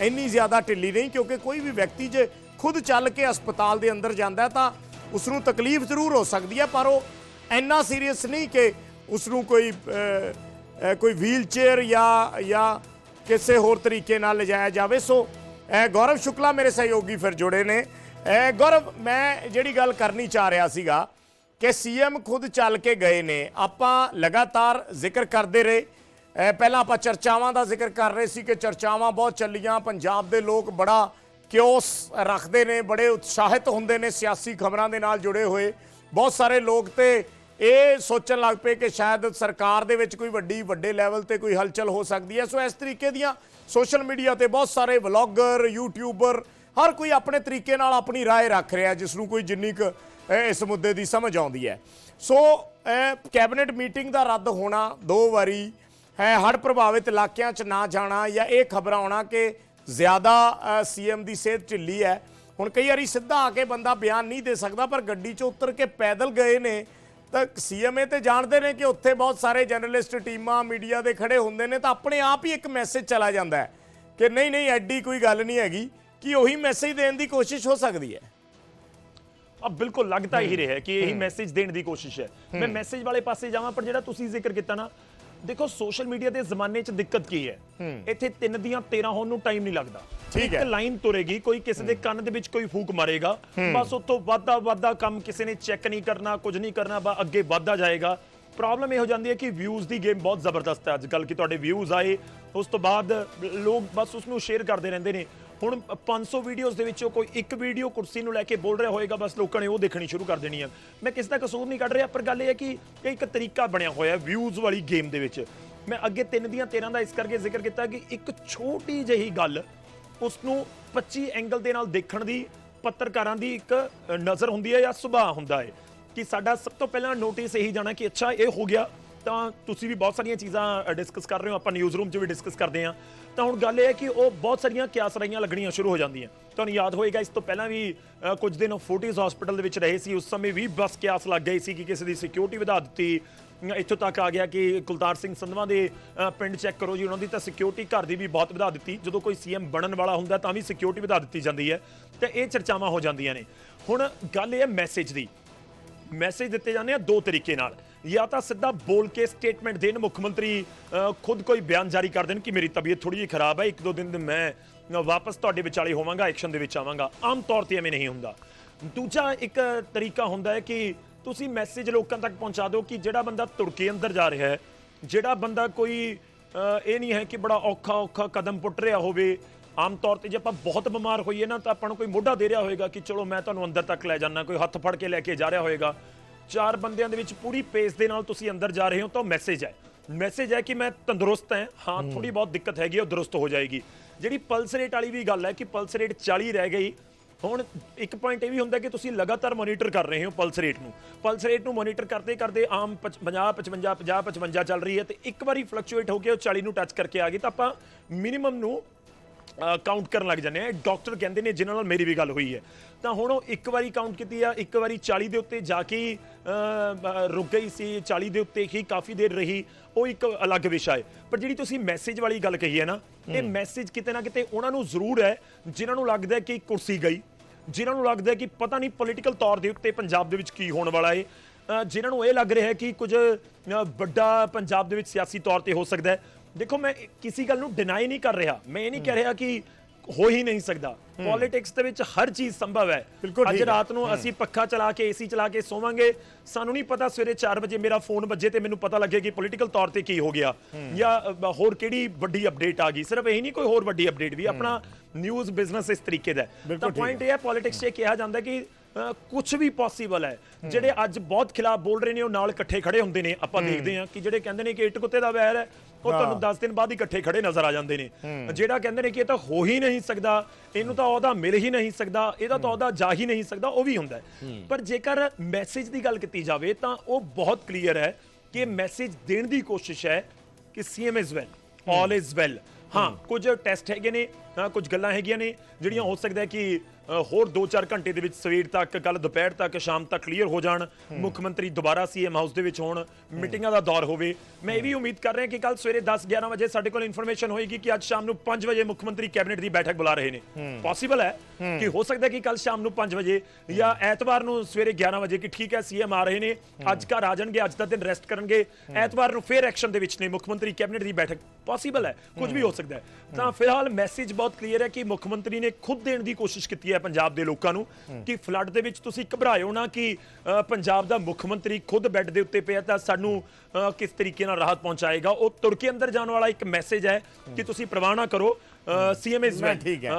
ਇੰਨੀ ਜ਼ਿਆਦਾ ਢਿੱਲੀ ਨਹੀਂ ਕਿਉਂਕਿ ਕੋਈ ਵੀ ਵਿਅਕਤੀ ਜੇ ਖੁਦ ਚੱਲ ਕੇ ਹਸਪਤਾਲ ਦੇ ਅੰਦਰ ਜਾਂਦਾ ਤਾਂ ਉਸ ਨੂੰ ਤਕਲੀਫ ਜ਼ਰੂਰ ਹੋ ਸਕਦੀ ਹੈ, ਪਰ ਉਹ ਇੰਨਾ ਸੀਰੀਅਸ ਨਹੀਂ ਕਿ ਉਸ ਨੂੰ ਕੋਈ ਕੋਈ ਵੀਲ ਚੇਅਰ ਜਾਂ ਜਾਂ ਕਿਸੇ ਹੋਰ ਤਰੀਕੇ ਨਾਲ ਲਿਜਾਇਆ ਜਾਵੇ। ਸੋ ਗੌਰਵ ਸ਼ੁਕਲਾ ਮੇਰੇ ਸਹਿਯੋਗੀ ਫਿਰ ਜੁੜੇ ਨੇ। ਗੌਰਵ, ਮੈਂ ਜਿਹੜੀ ਗੱਲ ਕਰਨੀ ਚਾਹ ਰਿਹਾ ਸੀਗਾ ਕਿ ਸੀਐਮ ਖੁਦ ਚੱਲ ਕੇ ਗਏ ਨੇ। ਆਪਾਂ ਲਗਾਤਾਰ ਜ਼ਿਕਰ ਕਰਦੇ ਰਹੇ। ਪਹਿਲਾਂ ਆਪਾਂ ਚਰਚਾਵਾਂ ਦਾ ਜ਼ਿਕਰ ਕਰ ਰਹੇ ਸੀ ਕਿ ਚਰਚਾਵਾਂ ਬਹੁਤ ਚੱਲੀਆਂ। ਪੰਜਾਬ ਦੇ ਲੋਕ ਬੜਾ ਕਿਉਸ ਰੱਖਦੇ ਨੇ, ਬੜੇ ਉਤਸ਼ਾਹਿਤ ਹੁੰਦੇ ਨੇ ਸਿਆਸੀ ਖਬਰਾਂ ਦੇ ਨਾਲ ਜੁੜੇ ਹੋਏ। ਬਹੁਤ ਸਾਰੇ ਲੋਕ ਤੇ ਇਹ ਸੋਚਣ ਲੱਗ ਪਏ ਕਿ ਸ਼ਾਇਦ ਸਰਕਾਰ ਦੇ ਵਿੱਚ ਕੋਈ ਵੱਡੀ, ਵੱਡੇ ਲੈਵਲ ਤੇ ਕੋਈ ਹਲਚਲ ਹੋ ਸਕਦੀ ਹੈ। ਸੋ ਇਸ ਤਰੀਕੇ ਦੀਆਂ ਸੋਸ਼ਲ ਮੀਡੀਆ ਤੇ ਬਹੁਤ ਸਾਰੇ ਵਲੌਗਰ ਯੂਟਿਊਬਰ ਹਰ ਕੋਈ ਆਪਣੇ ਤਰੀਕੇ ਨਾਲ ਆਪਣੀ رائے ਰੱਖ ਰਿਹਾ ਜਿਸ ਨੂੰ ਕੋਈ ਜਿੰਨੀ ਕੁ ਅਹ, ਇਸ ਮੁੱਦੇ ਦੀ ਸਮਝ ਆਉਂਦੀ ਹੈ ਸੋ ਅਹ, ਕੈਬਨਿਟ ਮੀਟਿੰਗ ਦਾ ਰੱਦ ਹੋਣਾ ਦੋ ਵਾਰੀ ਹੈ ਹੜ੍ਹ ਪ੍ਰਭਾਵਿਤ ਇਲਾਕਿਆਂ 'ਚ ਨਾ ਜਾਣਾ ਜਾਂ ਇਹ ਖਬਰ ਆਉਣਾ ਕਿ ਜ਼ਿਆਦਾ ਸੀਐਮ ਦੀ ਸਿਹਤ ਢਿੱਲੀ ਹੈ ਹੁਣ ਕਈ ਵਾਰੀ ਸਿੱਧਾ ਆ ਕੇ ਬੰਦਾ ਬਿਆਨ ਨਹੀਂ ਦੇ ਸਕਦਾ ਪਰ ਗੱਡੀ 'ਚ ਉਤਰ ਕੇ ਪੈਦਲ ਗਏ ਨੇ ਤਾਂ ਸੀਐਮ ਇਹ ਤੇ ਜਾਣਦੇ ਨੇ ਕਿ ਉੱਥੇ ਬਹੁਤ ਸਾਰੇ ਜਰਨਲਿਸਟ ਟੀਮਾਂ ਮੀਡੀਆ ਦੇ ਖੜੇ ਹੁੰਦੇ ਨੇ ਤਾਂ ਆਪਣੇ ਆਪ ਹੀ ਇੱਕ ਮੈਸੇਜ ਚਲਾ ਜਾਂਦਾ ਹੈ ਕਿ ਨਹੀਂ ਨਹੀਂ ਐਡੀ ਕੋਈ ਗੱਲ ਨਹੀਂ ਹੈਗੀ ਕਿ ਉਹੀ ਮੈਸੇਜ ਦੇਣ ਦੀ ਕੋਸ਼ਿਸ਼ ਹੋ ਸਕਦੀ ਹੈ?
ਆ ਬਿਲਕੁਲ ਲੱਗਦਾ ਹੀ। ਰਿਹਾ ਕਿ ਇਹੀ ਮੈਸੇਜ ਦੇਣ ਦੀ ਕੋਸ਼ਿਸ਼ ਹੈ। ਮੈਂ ਮੈਸੇਜ ਵਾਲੇ ਪਾਸੇ ਜਾਵਾਂ ਪਰ ਜਿਹੜਾ ਤੁਸੀਂ ਜ਼ਿਕਰ ਕੀਤਾ ਨਾ ਦੇਖੋ ਸੋਸ਼ਲ ਮੀਡੀਆ ਦੇ ਜ਼ਮਾਨੇ 'ਚ ਦਿੱਕਤ ਕੀ ਹੈ? ਇੱਥੇ ਤਿੰਨ ਦੀਆਂ 13 ਹੋਣ ਨੂੰ ਟਾਈਮ ਨਹੀਂ ਲੱਗਦਾ। ਇੱਕ। ਲਾਈਨ ਤੁਰੇਗੀ ਕੋਈ ਕਿਸੇ ਦੇ ਕੰਨ ਦੇ ਵਿੱਚ ਕੋਈ ਫੂਕ ਮਾਰੇਗਾ। ਬਸ ਉੱਥੋਂ ਵਾਧਾ ਵਾਧਾ ਕੰਮ ਕਿਸੇ ਨੇ ਚੈੱਕ ਨਹੀਂ ਕਰਨਾ ਕੁਝ ਨਹੀਂ ਕਰਨਾ ਬਸ ਅੱਗੇ ਵਾਧਾ ਜਾਏਗਾ। ਪ੍ਰੋਬਲਮ ਇਹ ਹੋ ਜਾਂਦੀ ਹੈ ਕਿ ਵਿਊਜ਼ ਦੀ ਗੇਮ ਬਹੁਤ ਜ਼ਬਰਦਸਤ ਹੈ ਅੱਜ। ਕੱਲ ਕਿ ਤੁਹਾਡੇ ਵਿਊਜ਼ ਆਏ ਉਸ ਤੋਂ ਬਾਅਦ ਲੋਕ ਬਸ ਉਸ ਨੂੰ ਸ਼ੇਅਰ ਕਰਦੇ ਰਹਿੰਦੇ ਨੇ। ਹੁਣ 500 ਵੀਡੀਓਜ਼ ਦੇ ਵਿੱਚੋਂ ਕੋਈ ਇੱਕ ਵੀਡੀਓ ਕੁਰਸੀ ਨੂੰ ਲੈ ਕੇ ਬੋਲ ਰਿਹਾ ਹੋਏਗਾ, ਬਸ ਲੋਕਾਂ ਨੇ ਉਹ ਦੇਖਣੀ ਸ਼ੁਰੂ ਕਰ ਦੇਣੀ ਹੈ ਮੈਂ ਕਿਸ ਦਾ ਕਸੂਰ ਨਹੀਂ ਕੱਢ ਰਿਹਾ, ਪਰ ਗੱਲ ਇਹ ਹੈ ਕਿ ਇਹ ਇੱਕ ਤਰੀਕਾ ਬਣਿਆ ਹੋਇਆ ਵਿਊਜ਼ ਵਾਲੀ ਗੇਮ ਦੇ ਵਿੱਚ। ਮੈਂ ਅੱਗੇ ਤਿੰਨ ਦੀਆਂ 13 ਦਾ ਇਸ ਕਰਕੇ ਜ਼ਿਕਰ ਕੀਤਾ ਕਿ ਇੱਕ ਛੋਟੀ ਜਿਹੀ ਗੱਲ ਉਸ ਨੂੰ 25 ਐਂਗਲ ਦੇ ਨਾਲ ਦੇਖਣ ਦੀ, ਪੱਤਰਕਾਰਾਂ ਦੀ ਇੱਕ ਨਜ਼ਰ ਹੁੰਦੀ ਹੈ ਜਾਂ ਸੁਭਾਅ ਹੁੰਦਾ ਹੈ। ਕਿ ਸਾਡਾ ਸਭ ਤੋਂ ਪਹਿਲਾਂ ਨੋਟਿਸ ਇਹੀ ਜਾਣਾ ਕਿ ਅੱਛਾ, ਇਹ ਹੋ ਗਿਆ। ਤਾਂ ਤੁਸੀਂ ਵੀ ਬਹੁਤ ਸਾਰੀਆਂ ਚੀਜ਼ਾਂ ਡਿਸਕਸ ਕਰ ਰਹੇ ਹੋ ਆਪਾਂ ਨਿਊਜ਼ ਰੂਮ 'ਚ ਵੀ ਡਿਸਕਸ ਕਰਦੇ ਹਾਂ। ਤਾਂ ਹੁਣ ਗੱਲ ਇਹ ਹੈ ਕਿ ਉਹ ਬਹੁਤ ਸਾਰੀਆਂ ਕਿਆਸ ਰਾਈਆਂ ਲੱਗਣੀਆਂ ਸ਼ੁਰੂ ਹੋ ਜਾਂਦੀਆਂ। ਤੁਹਾਨੂੰ ਯਾਦ ਹੋਏਗਾ ਇਸ ਤੋਂ ਪਹਿਲਾਂ ਵੀ ਕੁਝ ਦਿਨ ਫੋਰਟਿਸ ਹਸਪੀਟਲ ਦੇ ਵਿੱਚ ਰਹੇ ਸੀ। ਉਸ ਸਮੇਂ ਵੀ ਬਸ ਕਿਆਸ ਲੱਗ ਗਈ ਸੀ ਕਿ ਕਿਸੇ ਦੀ ਸਿਕਿਉਰਿਟੀ ਵਧਾ ਦਿੱਤੀ। ਅ, ਇੱਥੋਂ ਤੱਕ ਆ ਗਿਆ ਕਿ ਕੁਲਤਾਰ ਸਿੰਘ ਸੰਧਵਾ ਦੇ ਪਿੰਡ ਚੈੱਕ ਕਰੋ ਜੀ ਉਹਨਾਂ ਦੀ ਤਾਂ ਸਿਕਿਉਰਿਟੀ ਘਰ ਦੀ ਵੀ ਬਹੁਤ ਵਧਾ ਦਿੱਤੀ। ਜਦੋਂ ਕੋਈ ਸੀਐਮ ਬਣਨ ਵਾਲਾ ਹੁੰਦਾ ਤਾਂ ਵੀ ਸਿਕਿਉਰਿਟੀ ਵਧਾ ਦਿੱਤੀ ਜਾਂਦੀ ਹੈ। ਤੇ ਇਹ ਚਰਚਾਵਾਂ ਹੋ ਜਾਂਦੀਆਂ ਨੇ। ਹੁਣ ਗੱਲ ਇਹ ਹੈ ਮੈਸੇਜ ਦੀ। ਮੈਸੇਜ ਦਿੱਤੇ ਜਾਂਦੇ ਆ ਦੋ ਤਰੀਕੇ ਨਾਲ। ਜਾਂ ਤਾਂ ਸਿੱਧਾ ਬੋਲ ਕੇ ਸਟੇਟਮੈਂਟ ਦੇਣ। ਮੁੱਖ ਮੰਤਰੀ ਖੁਦ ਕੋਈ ਬਿਆਨ ਜਾਰੀ ਕਰ ਦੇਣ ਕਿ ਮੇਰੀ ਤਬੀਅਤ ਥੋੜੀ ਜਿਹੀ ਖਰਾਬ ਹੈ, ਇੱਕ ਦੋ ਦਿਨ ਮੈਂ ਵਾਪਸ ਤੁਹਾਡੇ ਵਿਚਾਲੇ ਹੋਵਾਂਗਾ, ਐਕਸ਼ਨ ਦੇ ਵਿੱਚ ਆਵਾਂਗਾ। ਆਮ ਤੌਰ ਤੇ ਐਵੇਂ ਨਹੀਂ ਹੁੰਦਾ। ਦੂਜਾ ਇੱਕ ਤਰੀਕਾ ਹੁੰਦਾ ਹੈ ਕਿ ਤੁਸੀਂ ਮੈਸੇਜ ਲੋਕਾਂ ਤੱਕ ਪਹੁੰਚਾ ਦਿਓ ਕਿ ਜਿਹੜਾ ਬੰਦਾ ਤੁਰਕੇ ਅੰਦਰ ਜਾ ਰਿਹਾ ਹੈ, ਜਿਹੜਾ ਬੰਦਾ ਕੋਈ ਇਹ ਨਹੀਂ ਹੈ ਕਿ ਬੜਾ ਔਖਾ ਔਖਾ ਕਦਮ ਪੁੱਟ ਰਿਹਾ ਹੋਵੇ। ਆਮ ਤੌਰ ਤੇ ਜੇ ਆਪਾਂ ਬਹੁਤ ਬਿਮਾਰ ਹੋਈਏ ਨਾ ਤਾਂ ਆਪਾਂ ਨੂੰ ਕੋਈ ਮੋਢਾ ਦੇ ਰਿਹਾ ਹੋਏਗਾ ਕਿ ਚਲੋ ਮੈਂ ਤੁਹਾਨੂੰ ਅੰਦਰ ਤੱਕ ਲੈ ਜਾਣਾ ਕੋਈ ਹੱਥ ਫੜ ਕੇ ਲੈ ਕੇ ਜਾ ਰਿਹਾ ਹੋਏਗਾ। ਚਾਰ ਬੰਦਿਆਂ ਦੇ ਵਿੱਚ ਪੂਰੀ ਪੇਸ ਦੇ ਨਾਲ ਤੁਸੀਂ ਅੰਦਰ ਜਾ ਰਹੇ ਹੋ ਤਾਂ ਮੈਸੇਜ ਹੈ। ਮੈਸੇਜ ਹੈ ਕਿ ਮੈਂ ਤੰਦਰੁਸਤ ਹਾਂ। ਹਾਂ ਥੋੜੀ ਬਹੁਤ ਦਿੱਕਤ ਹੈਗੀ ਉਹ ਦਰੁਸਤ ਹੋ ਜਾਏਗੀ। ਜਿਹੜੀ ਪਲਸ ਰੇਟ ਵਾਲੀ ਵੀ ਗੱਲ ਹੈ ਕਿ ਪਲਸ ਰੇਟ 40 ਰਹਿ ਗਈ ਹੁਣ ਇੱਕ ਪੁਆਇੰਟ ਇਹ ਵੀ ਹੁੰਦਾ ਕਿ ਤੁਸੀਂ ਲਗਾਤਾਰ ਮੋਨੀਟਰ ਕਰ ਰਹੇ ਹੋ ਪਲਸ ਰੇਟ ਨੂੰ। ਪਲਸ ਰੇਟ ਨੂੰ ਮੋਨੀਟਰ ਕਰਦੇ ਕਰਦੇ ਆਮ 50 55 50 55 ਚੱਲ ਰਹੀ ਹੈ ਤੇ ਇੱਕ ਵਾਰੀ ਫਲਕਚੁਏਟ ਹੋ ਕੇ ਉਹ 40 ਨੂੰ ਟੱਚ ਕਰਕੇ ਆ ਗਈ ਤਾਂ ਆਪਾਂ ਮਿਨੀਮਮ ਨੂੰ ਕਾਊਂਟ ਕਰਨ ਲੱਗ ਜਾਂਦੇ ਆ। ਡਾਕਟਰ ਕਹਿੰਦੇ ਨੇ ਜਿਨ੍ਹਾਂ ਨਾਲ ਮੇਰੀ ਵੀ ਗੱਲ ਹੋਈ ਹੈ। ਤਾਂ ਹੁਣ ਉਹ ਇੱਕ ਵਾਰੀ ਕਾਊਂਟ ਕੀਤੀ ਆ ਇੱਕ ਵਾਰੀ 40 ਦੇ ਉੱਤੇ ਜਾ ਕੇ ਰੁਕ ਗਈ ਸੀ। 40 ਦੇ ਉੱਤੇ ਹੀ ਕਾਫੀ ਦੇਰ ਰਹੀ। ਉਹ ਇੱਕ ਅਲੱਗ ਵਿਸ਼ਾ ਹੈ। ਪਰ ਜਿਹੜੀ ਤੁਸੀਂ ਮੈਸੇਜ ਵਾਲੀ ਗੱਲ ਕਹੀ ਹੈ ਨਾ ਇਹ ਮੈਸੇਜ ਕਿਤੇ ਨਾ ਕਿਤੇ ਉਹਨਾਂ ਨੂੰ ਜ਼ਰੂਰ ਹੈ ਜਿਨ੍ਹਾਂ ਨੂੰ ਲੱਗਦਾ ਹੈ ਕਿ ਕੁਰਸੀ ਗਈ ਜਿਨ੍ਹਾਂ ਨੂੰ ਲੱਗਦਾ ਹੈ ਕਿ ਪਤਾ ਨਹੀਂ ਪੋਲੀਟੀਕਲ ਤੌਰ ਦੇ ਉੱਤੇ ਪੰਜਾਬ ਦੇ ਵਿੱਚ ਕੀ ਹੋਣ ਵਾਲਾ ਹੈ। ਜਿਨ੍ਹਾਂ ਨੂੰ ਇਹ ਲੱਗ ਰਿਹਾ ਹੈ ਕਿ ਕੁਝ ਵੱਡਾ ਪੰਜਾਬ ਦੇ ਵਿੱਚ ਸਿਆਸੀ ਤੌਰ ਤੇ ਹੋ ਸਕਦਾ ਹੈ। ਦੇਖੋ ਮੈਂ ਕਿਸੇ ਗੱਲ ਨੂੰ ਡਿਨਾਈ ਨਹੀਂ ਕਰ ਰਿਹਾ। ਮੈਂ ਇਹ ਨਹੀਂ ਕਹਿ ਰਿਹਾ ਕਿ ਹੋ ਹੀ ਨਹੀਂ ਸਕਦਾ। ਪੋਲਿਟਿਕਸ ਦੇ ਵਿੱਚ ਹਰ ਚੀਜ਼ ਸੰਭਵ ਹੈ। ਅੱਜ। ਰਾਤ ਨੂੰ ਅਸੀਂ ਪੱਖਾ ਚਲਾ ਕੇ ਏਸੀ ਚਲਾ ਕੇ ਸੋਵਾਂਗੇ। ਸਾਨੂੰ ਨਹੀਂ ਪਤਾ ਸਵੇਰੇ 4 ਵਜੇ ਮੇਰਾ ਫੋਨ ਵੱਜੇ ਤੇ ਮੈਨੂੰ ਪਤਾ ਲੱਗੇ ਕਿ ਪੋਲੀਟੀਕਲ ਤੌਰ ਤੇ ਕੀ ਹੋ ਗਿਆ। ਜਾਂ ਹੋਰ ਕਿਹੜੀ ਵੱਡੀ ਅਪਡੇਟ ਆ ਗਈ। ਸਿਰਫ ਇਹੀ ਨਹੀਂ ਕੋਈ ਹੋਰ ਵੱਡੀ ਅਪਡੇਟ ਵੀ। ਆਪਣਾ ਨਿਊਜ਼ ਬਿਜ਼ਨਸ ਇਸ ਤਰੀਕੇ ਦਾ ਤਾਂ ਪੁਆਇੰਟ ਇਹ ਹੈ ਪੋਲਿਟਿਕਸ 'ਚ ਇਹ ਕਿਹਾ ਜਾਂਦਾ ਕਿ ਕੁਝ ਵੀ ਪੋਸੀਬਲ ਹੈ। ਜਿਹੜੇ ਅੱਜ ਬਹੁਤ ਖਿਲਾਫ ਬੋਲ ਰਹੇ ਨੇ ਉਹ ਨਾਲ ਇਕੱਠੇ ਖੜੇ ਹੁੰਦੇ ਨੇ। ਆਪਾਂ ਦੇਖਦੇ ਹਾਂ ਕਿ ਜਿਹੜੇ ਕਹਿੰਦੇ ਨੇ ਕਿ ਇੱਟ ਕੁੱਤੇ ਦਾ ਵੈਰ ਹੈ ਉਹ ਤੁਹਾਨੂੰ 10 ਦਿਨ ਬਾਅਦ ਹੀ ਇਕੱਠੇ ਖੜੇ ਨਜ਼ਰ ਆ ਜਾਂਦੇ ਨੇ। ਜਿਹੜਾ ਕਹਿੰਦੇ ਨੇ ਕਿ ਇਹ ਤਾਂ ਹੋ ਹੀ ਨਹੀਂ ਸਕਦਾ ਇਹਨੂੰ ਤਾਂ ਉਹਦਾ ਮਿਲ ਹੀ ਨਹੀਂ ਸਕਦਾ ਇਹਦਾ ਤਾਂ ਉਹਦਾ ਜਾ ਹੀ ਨਹੀਂ ਸਕਦਾ ਉਹ ਵੀ ਹੁੰਦਾ ਪਰ ਜੇਕਰ ਮੈਸੇਜ ਦੀ ਗੱਲ ਕੀਤੀ ਜਾਵੇ ਤਾਂ ਉਹ ਬਹੁਤ ਕਲੀਅਰ ਹੈ ਕਿ ਮੈਸੇਜ ਦੇਣ ਦੀ ਕੋਸ਼ਿਸ਼ ਹੈ ਕਿ CM is well all is well ਹਾਂ ਕੁਝ ਟੈਸਟ ਹੈਗੇ ਨੇ ਕੁਝ ਗੱਲਾਂ ਹੈਗੀਆਂ ਨੇ ਜਿਹੜੀਆਂ ਹੋ ਸਕਦਾ ਹੈ ਕਿ ਹੋਰ 2-4 ਘੰਟੇ ਦੇ ਵਿੱਚ ਸਵੇਰ ਤੱਕ ਕੱਲ ਦੁਪਹਿਰ ਤੱਕ ਸ਼ਾਮ ਤੱਕ ਕਲੀਅਰ ਹੋ ਜਾਣ। ਮੁੱਖ ਮੰਤਰੀ ਦੁਬਾਰਾ ਸੀਐਮ ਹਾਊਸ ਦੇ ਵਿੱਚ ਹੋਣ ਮੀਟਿੰਗਾਂ ਦਾ ਦੌਰ ਹੋਵੇ। ਮੈਂ ਇਹ ਵੀ ਉਮੀਦ ਕਰ ਰਿਹਾ ਕਿ ਕੱਲ ਸਵੇਰੇ 10-11 ਵਜੇ ਸਾਡੇ ਕੋਲ ਇਨਫੋਰਮੇਸ਼ਨ ਹੋਏਗੀ ਕਿ ਅੱਜ ਸ਼ਾਮ ਨੂੰ 5 ਵਜੇ ਮੁੱਖ ਮੰਤਰੀ ਕੈਬਨਿਟ ਦੀ ਬੈਠਕ ਬੁਲਾ ਰਹੇ ਨੇ। ਪੋਸੀਬਲ ਹੈ ਕਿ ਹੋ ਸਕਦਾ ਹੈ ਕਿ ਕੱਲ ਸ਼ਾਮ ਨੂੰ 5 ਵਜੇ ਜਾਂ ਐਤਵਾਰ ਨੂੰ ਸਵੇਰੇ 11 ਵਜੇ ਕਿ ਠੀਕ ਹੈ ਸੀਐਮ ਆ ਰਹੇ ਨੇ। ਅੱਜ ਘਰ ਆ ਜਾਣਗੇ ਅੱਜ ਦਾ ਦਿਨ ਰੈਸਟ ਕਰਨਗੇ। ਐਤਵਾਰ ਨੂੰ ਫੇਰ ਐਕਸ਼ਨ ਦੇ ਵਿੱਚ ਨੇ ਮੁੱਖ ਮੰਤਰੀ ਕੈਬਨਿਟ ਦੀ ਬੈਠਕ। ਪੋਸੀਬਲ ਹੈ ਕੁਝ ਵੀ ਹੋ। ਸਕਦਾ ਹੈ। ਤਾਂ ਫਿਲਹਾਲ ਮੈਸੇਜ ਬਹੁਤ ਕਲੀਅਰ ਹੈ ਕਿ ਮੁੱਖ ਮੰਤਰੀ ਨੇ ਖੁਦ ਦੇਣ ਦੀ ਕੋਸ਼ਿਸ਼ ਕੀਤੀ ਹੈ ਪੰਜਾਬ ਦੇ ਲੋਕਾਂ ਨੂੰ ਕਿ ਫਲੱਡ ਦੇ ਵਿੱਚ ਤੁਸੀਂ ਘਬਰਾਇਓ ਨਾ ਕਿ ਪੰਜਾਬ ਦਾ ਮੁੱਖ ਮੰਤਰੀ ਖੁਦ ਬੈੱਡ ਦੇ ਉੱਤੇ ਪਿਆ ਤਾਂ ਸਾਨੂੰ ਕਿਸ ਤਰੀਕੇ ਨਾਲ ਰਾਹਤ ਪਹੁੰਚਾਏਗਾ? ਉਹ ਤੁਰ ਕੇ ਅੰਦਰ ਜਾਣ ਵਾਲਾ ਇੱਕ ਮੈਸੇਜ ਹੈ ਕਿ ਤੁਸੀਂ ਪ੍ਰਵਾਹ ਨਾ ਕਰੋ। ਸੀਐਮ ਇਜ਼
ਮੈਂ ਠੀਕ ਹੈ।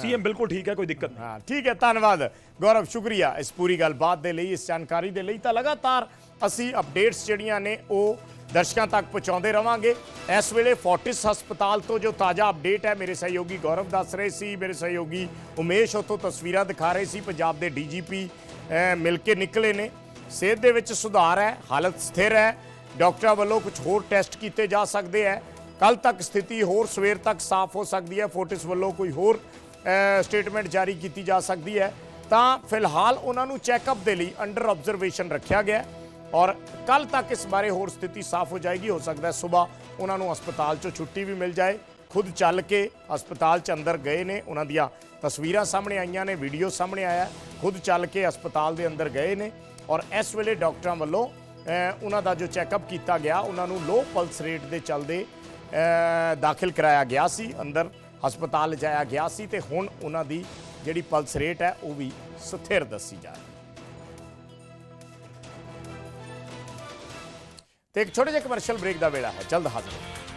ਸੀਐਮ ਬਿਲਕੁਲ ਠੀਕ ਹੈ ਕੋਈ ਦਿੱਕਤ ਨਹੀਂ।
ਹਾਂ ਠੀਕ ਹੈ ਧੰਨਵਾਦ। ਗੌਰਵ ਸ਼ੁਕਰੀਆ ਇਸ ਪੂਰੀ ਗੱਲਬਾਤ ਦੇ ਲਈ ਇਸ ਜਾਣਕਾਰੀ ਦੇ ਲਈ। ਤਾਂ ਲਗਾਤਾਰ ਅਸੀਂ ਅਪਡੇਟਸ ਜਿਹੜੀਆਂ ਨੇ ਉਹ ਦਰਸ਼ਕਾਂ ਤੱਕ ਪਹੁੰਚਾਉਂਦੇ ਰਵਾਂਗੇ। ਇਸ ਵੇਲੇ ਫੋਰਟਿਸ ਹਸਪਤਾਲ ਤੋਂ ਜੋ ਤਾਜ਼ਾ ਅਪਡੇਟ ਹੈ, ਮੇਰੇ ਸਹਿਯੋਗੀ ਗੌਰਵ ਦੱਸ ਰਹੇ ਸੀ, ਮੇਰੇ ਸਹਿਯੋਗੀ ਉਮੇਸ਼ ਉੱਥੋਂ ਤਸਵੀਰਾਂ ਦਿਖਾ ਰਹੇ ਸੀ, ਪੰਜਾਬ ਦੇ ਡੀਜੀਪੀ ਮਿਲ ਕੇ ਨਿਕਲੇ ਨੇ। ਸਿਹਤ ਦੇ ਵਿੱਚ ਸੁਧਾਰ ਹੈ, ਹਾਲਤ ਸਥਿਰ ਹੈ, ਡਾਕਟਰਾਂ ਵੱਲੋਂ ਕੁਝ ਹੋਰ ਟੈਸਟ ਕੀਤੇ ਜਾ ਸਕਦੇ ਹੈ। ਕੱਲ ਤੱਕ ਸਥਿਤੀ ਹੋਰ, ਸਵੇਰ ਤੱਕ ਸਾਫ਼ ਹੋ ਸਕਦੀ ਹੈ। ਫੋਰਟਿਸ ਵੱਲੋਂ ਕੋਈ ਹੋਰ ਸਟੇਟਮੈਂਟ ਜਾਰੀ ਕੀਤੀ ਜਾ ਸਕਦੀ ਹੈ। ਤਾਂ ਫਿਲਹਾਲ ਉਹਨਾਂ ਨੂੰ ਚੈੱਕਅਪ ਦੇ ਲਈ ਅੰਡਰ ਆਬਜ਼ਰਵੇਸ਼ਨ ਰੱਖਿਆ ਗਿਆ ਹੈ। ਔਰ ਕੱਲ ਤੱਕ ਇਸ ਬਾਰੇ ਹੋਰ ਸਥਿਤੀ ਸਾਫ਼ ਹੋ ਜਾਏਗੀ। ਹੋ ਸਕਦਾ ਹੈ ਸਵੇਰ ਉਹਨਾਂ ਨੂੰ ਹਸਪਤਾਲ ਚੋਂ ਛੁੱਟੀ ਵੀ ਮਿਲ ਜਾਏ। ਖੁਦ ਚੱਲ ਕੇ ਹਸਪਤਾਲ ਚ ਅੰਦਰ ਗਏ ਨੇ, ਉਹਨਾਂ ਦੀਆਂ ਤਸਵੀਰਾਂ ਸਾਹਮਣੇ ਆਈਆਂ ਨੇ, ਵੀਡੀਓ ਸਾਹਮਣੇ ਆਇਆ ਖੁਦ ਚੱਲ ਕੇ ਹਸਪਤਾਲ ਦੇ ਅੰਦਰ ਗਏ ਨੇ ਔਰ ਇਸ ਵੇਲੇ ਡਾਕਟਰਾਂ ਵੱਲੋਂ ਉਹਨਾਂ ਦਾ ਜੋ ਚੈੱਕਅਪ ਕੀਤਾ ਗਿਆ, ਉਹਨਾਂ ਨੂੰ ਲੋ ਪਲਸ ਰੇਟ ਦੇ ਚੱਲਦੇ ਦਾਖਲ ਕਰਾਇਆ ਗਿਆ ਸੀ। ਅੰਦਰ ਹਸਪਤਾਲ ਲਿਜਾਇਆ ਗਿਆ ਸੀ ਤੇ ਹੁਣ ਉਹਨਾਂ ਦੀ ਜਿਹੜੀ ਪਲਸ ਰੇਟ ਹੈ, ਉਹ ਵੀ ਸਥਿਰ ਦੱਸੀ ਜਾ ਰਹੀ ਤੇ ਇੱਕ ਛੋਟੇ ਜਿਹੇ ਕਮਰਸ਼ੀਅਲ ਬ੍ਰੇਕ ਦਾ ਵੇਲਾ ਹੈ। ਜਲਦ ਹਾਜ਼ਰ ਹੋਵਾਂਗੇ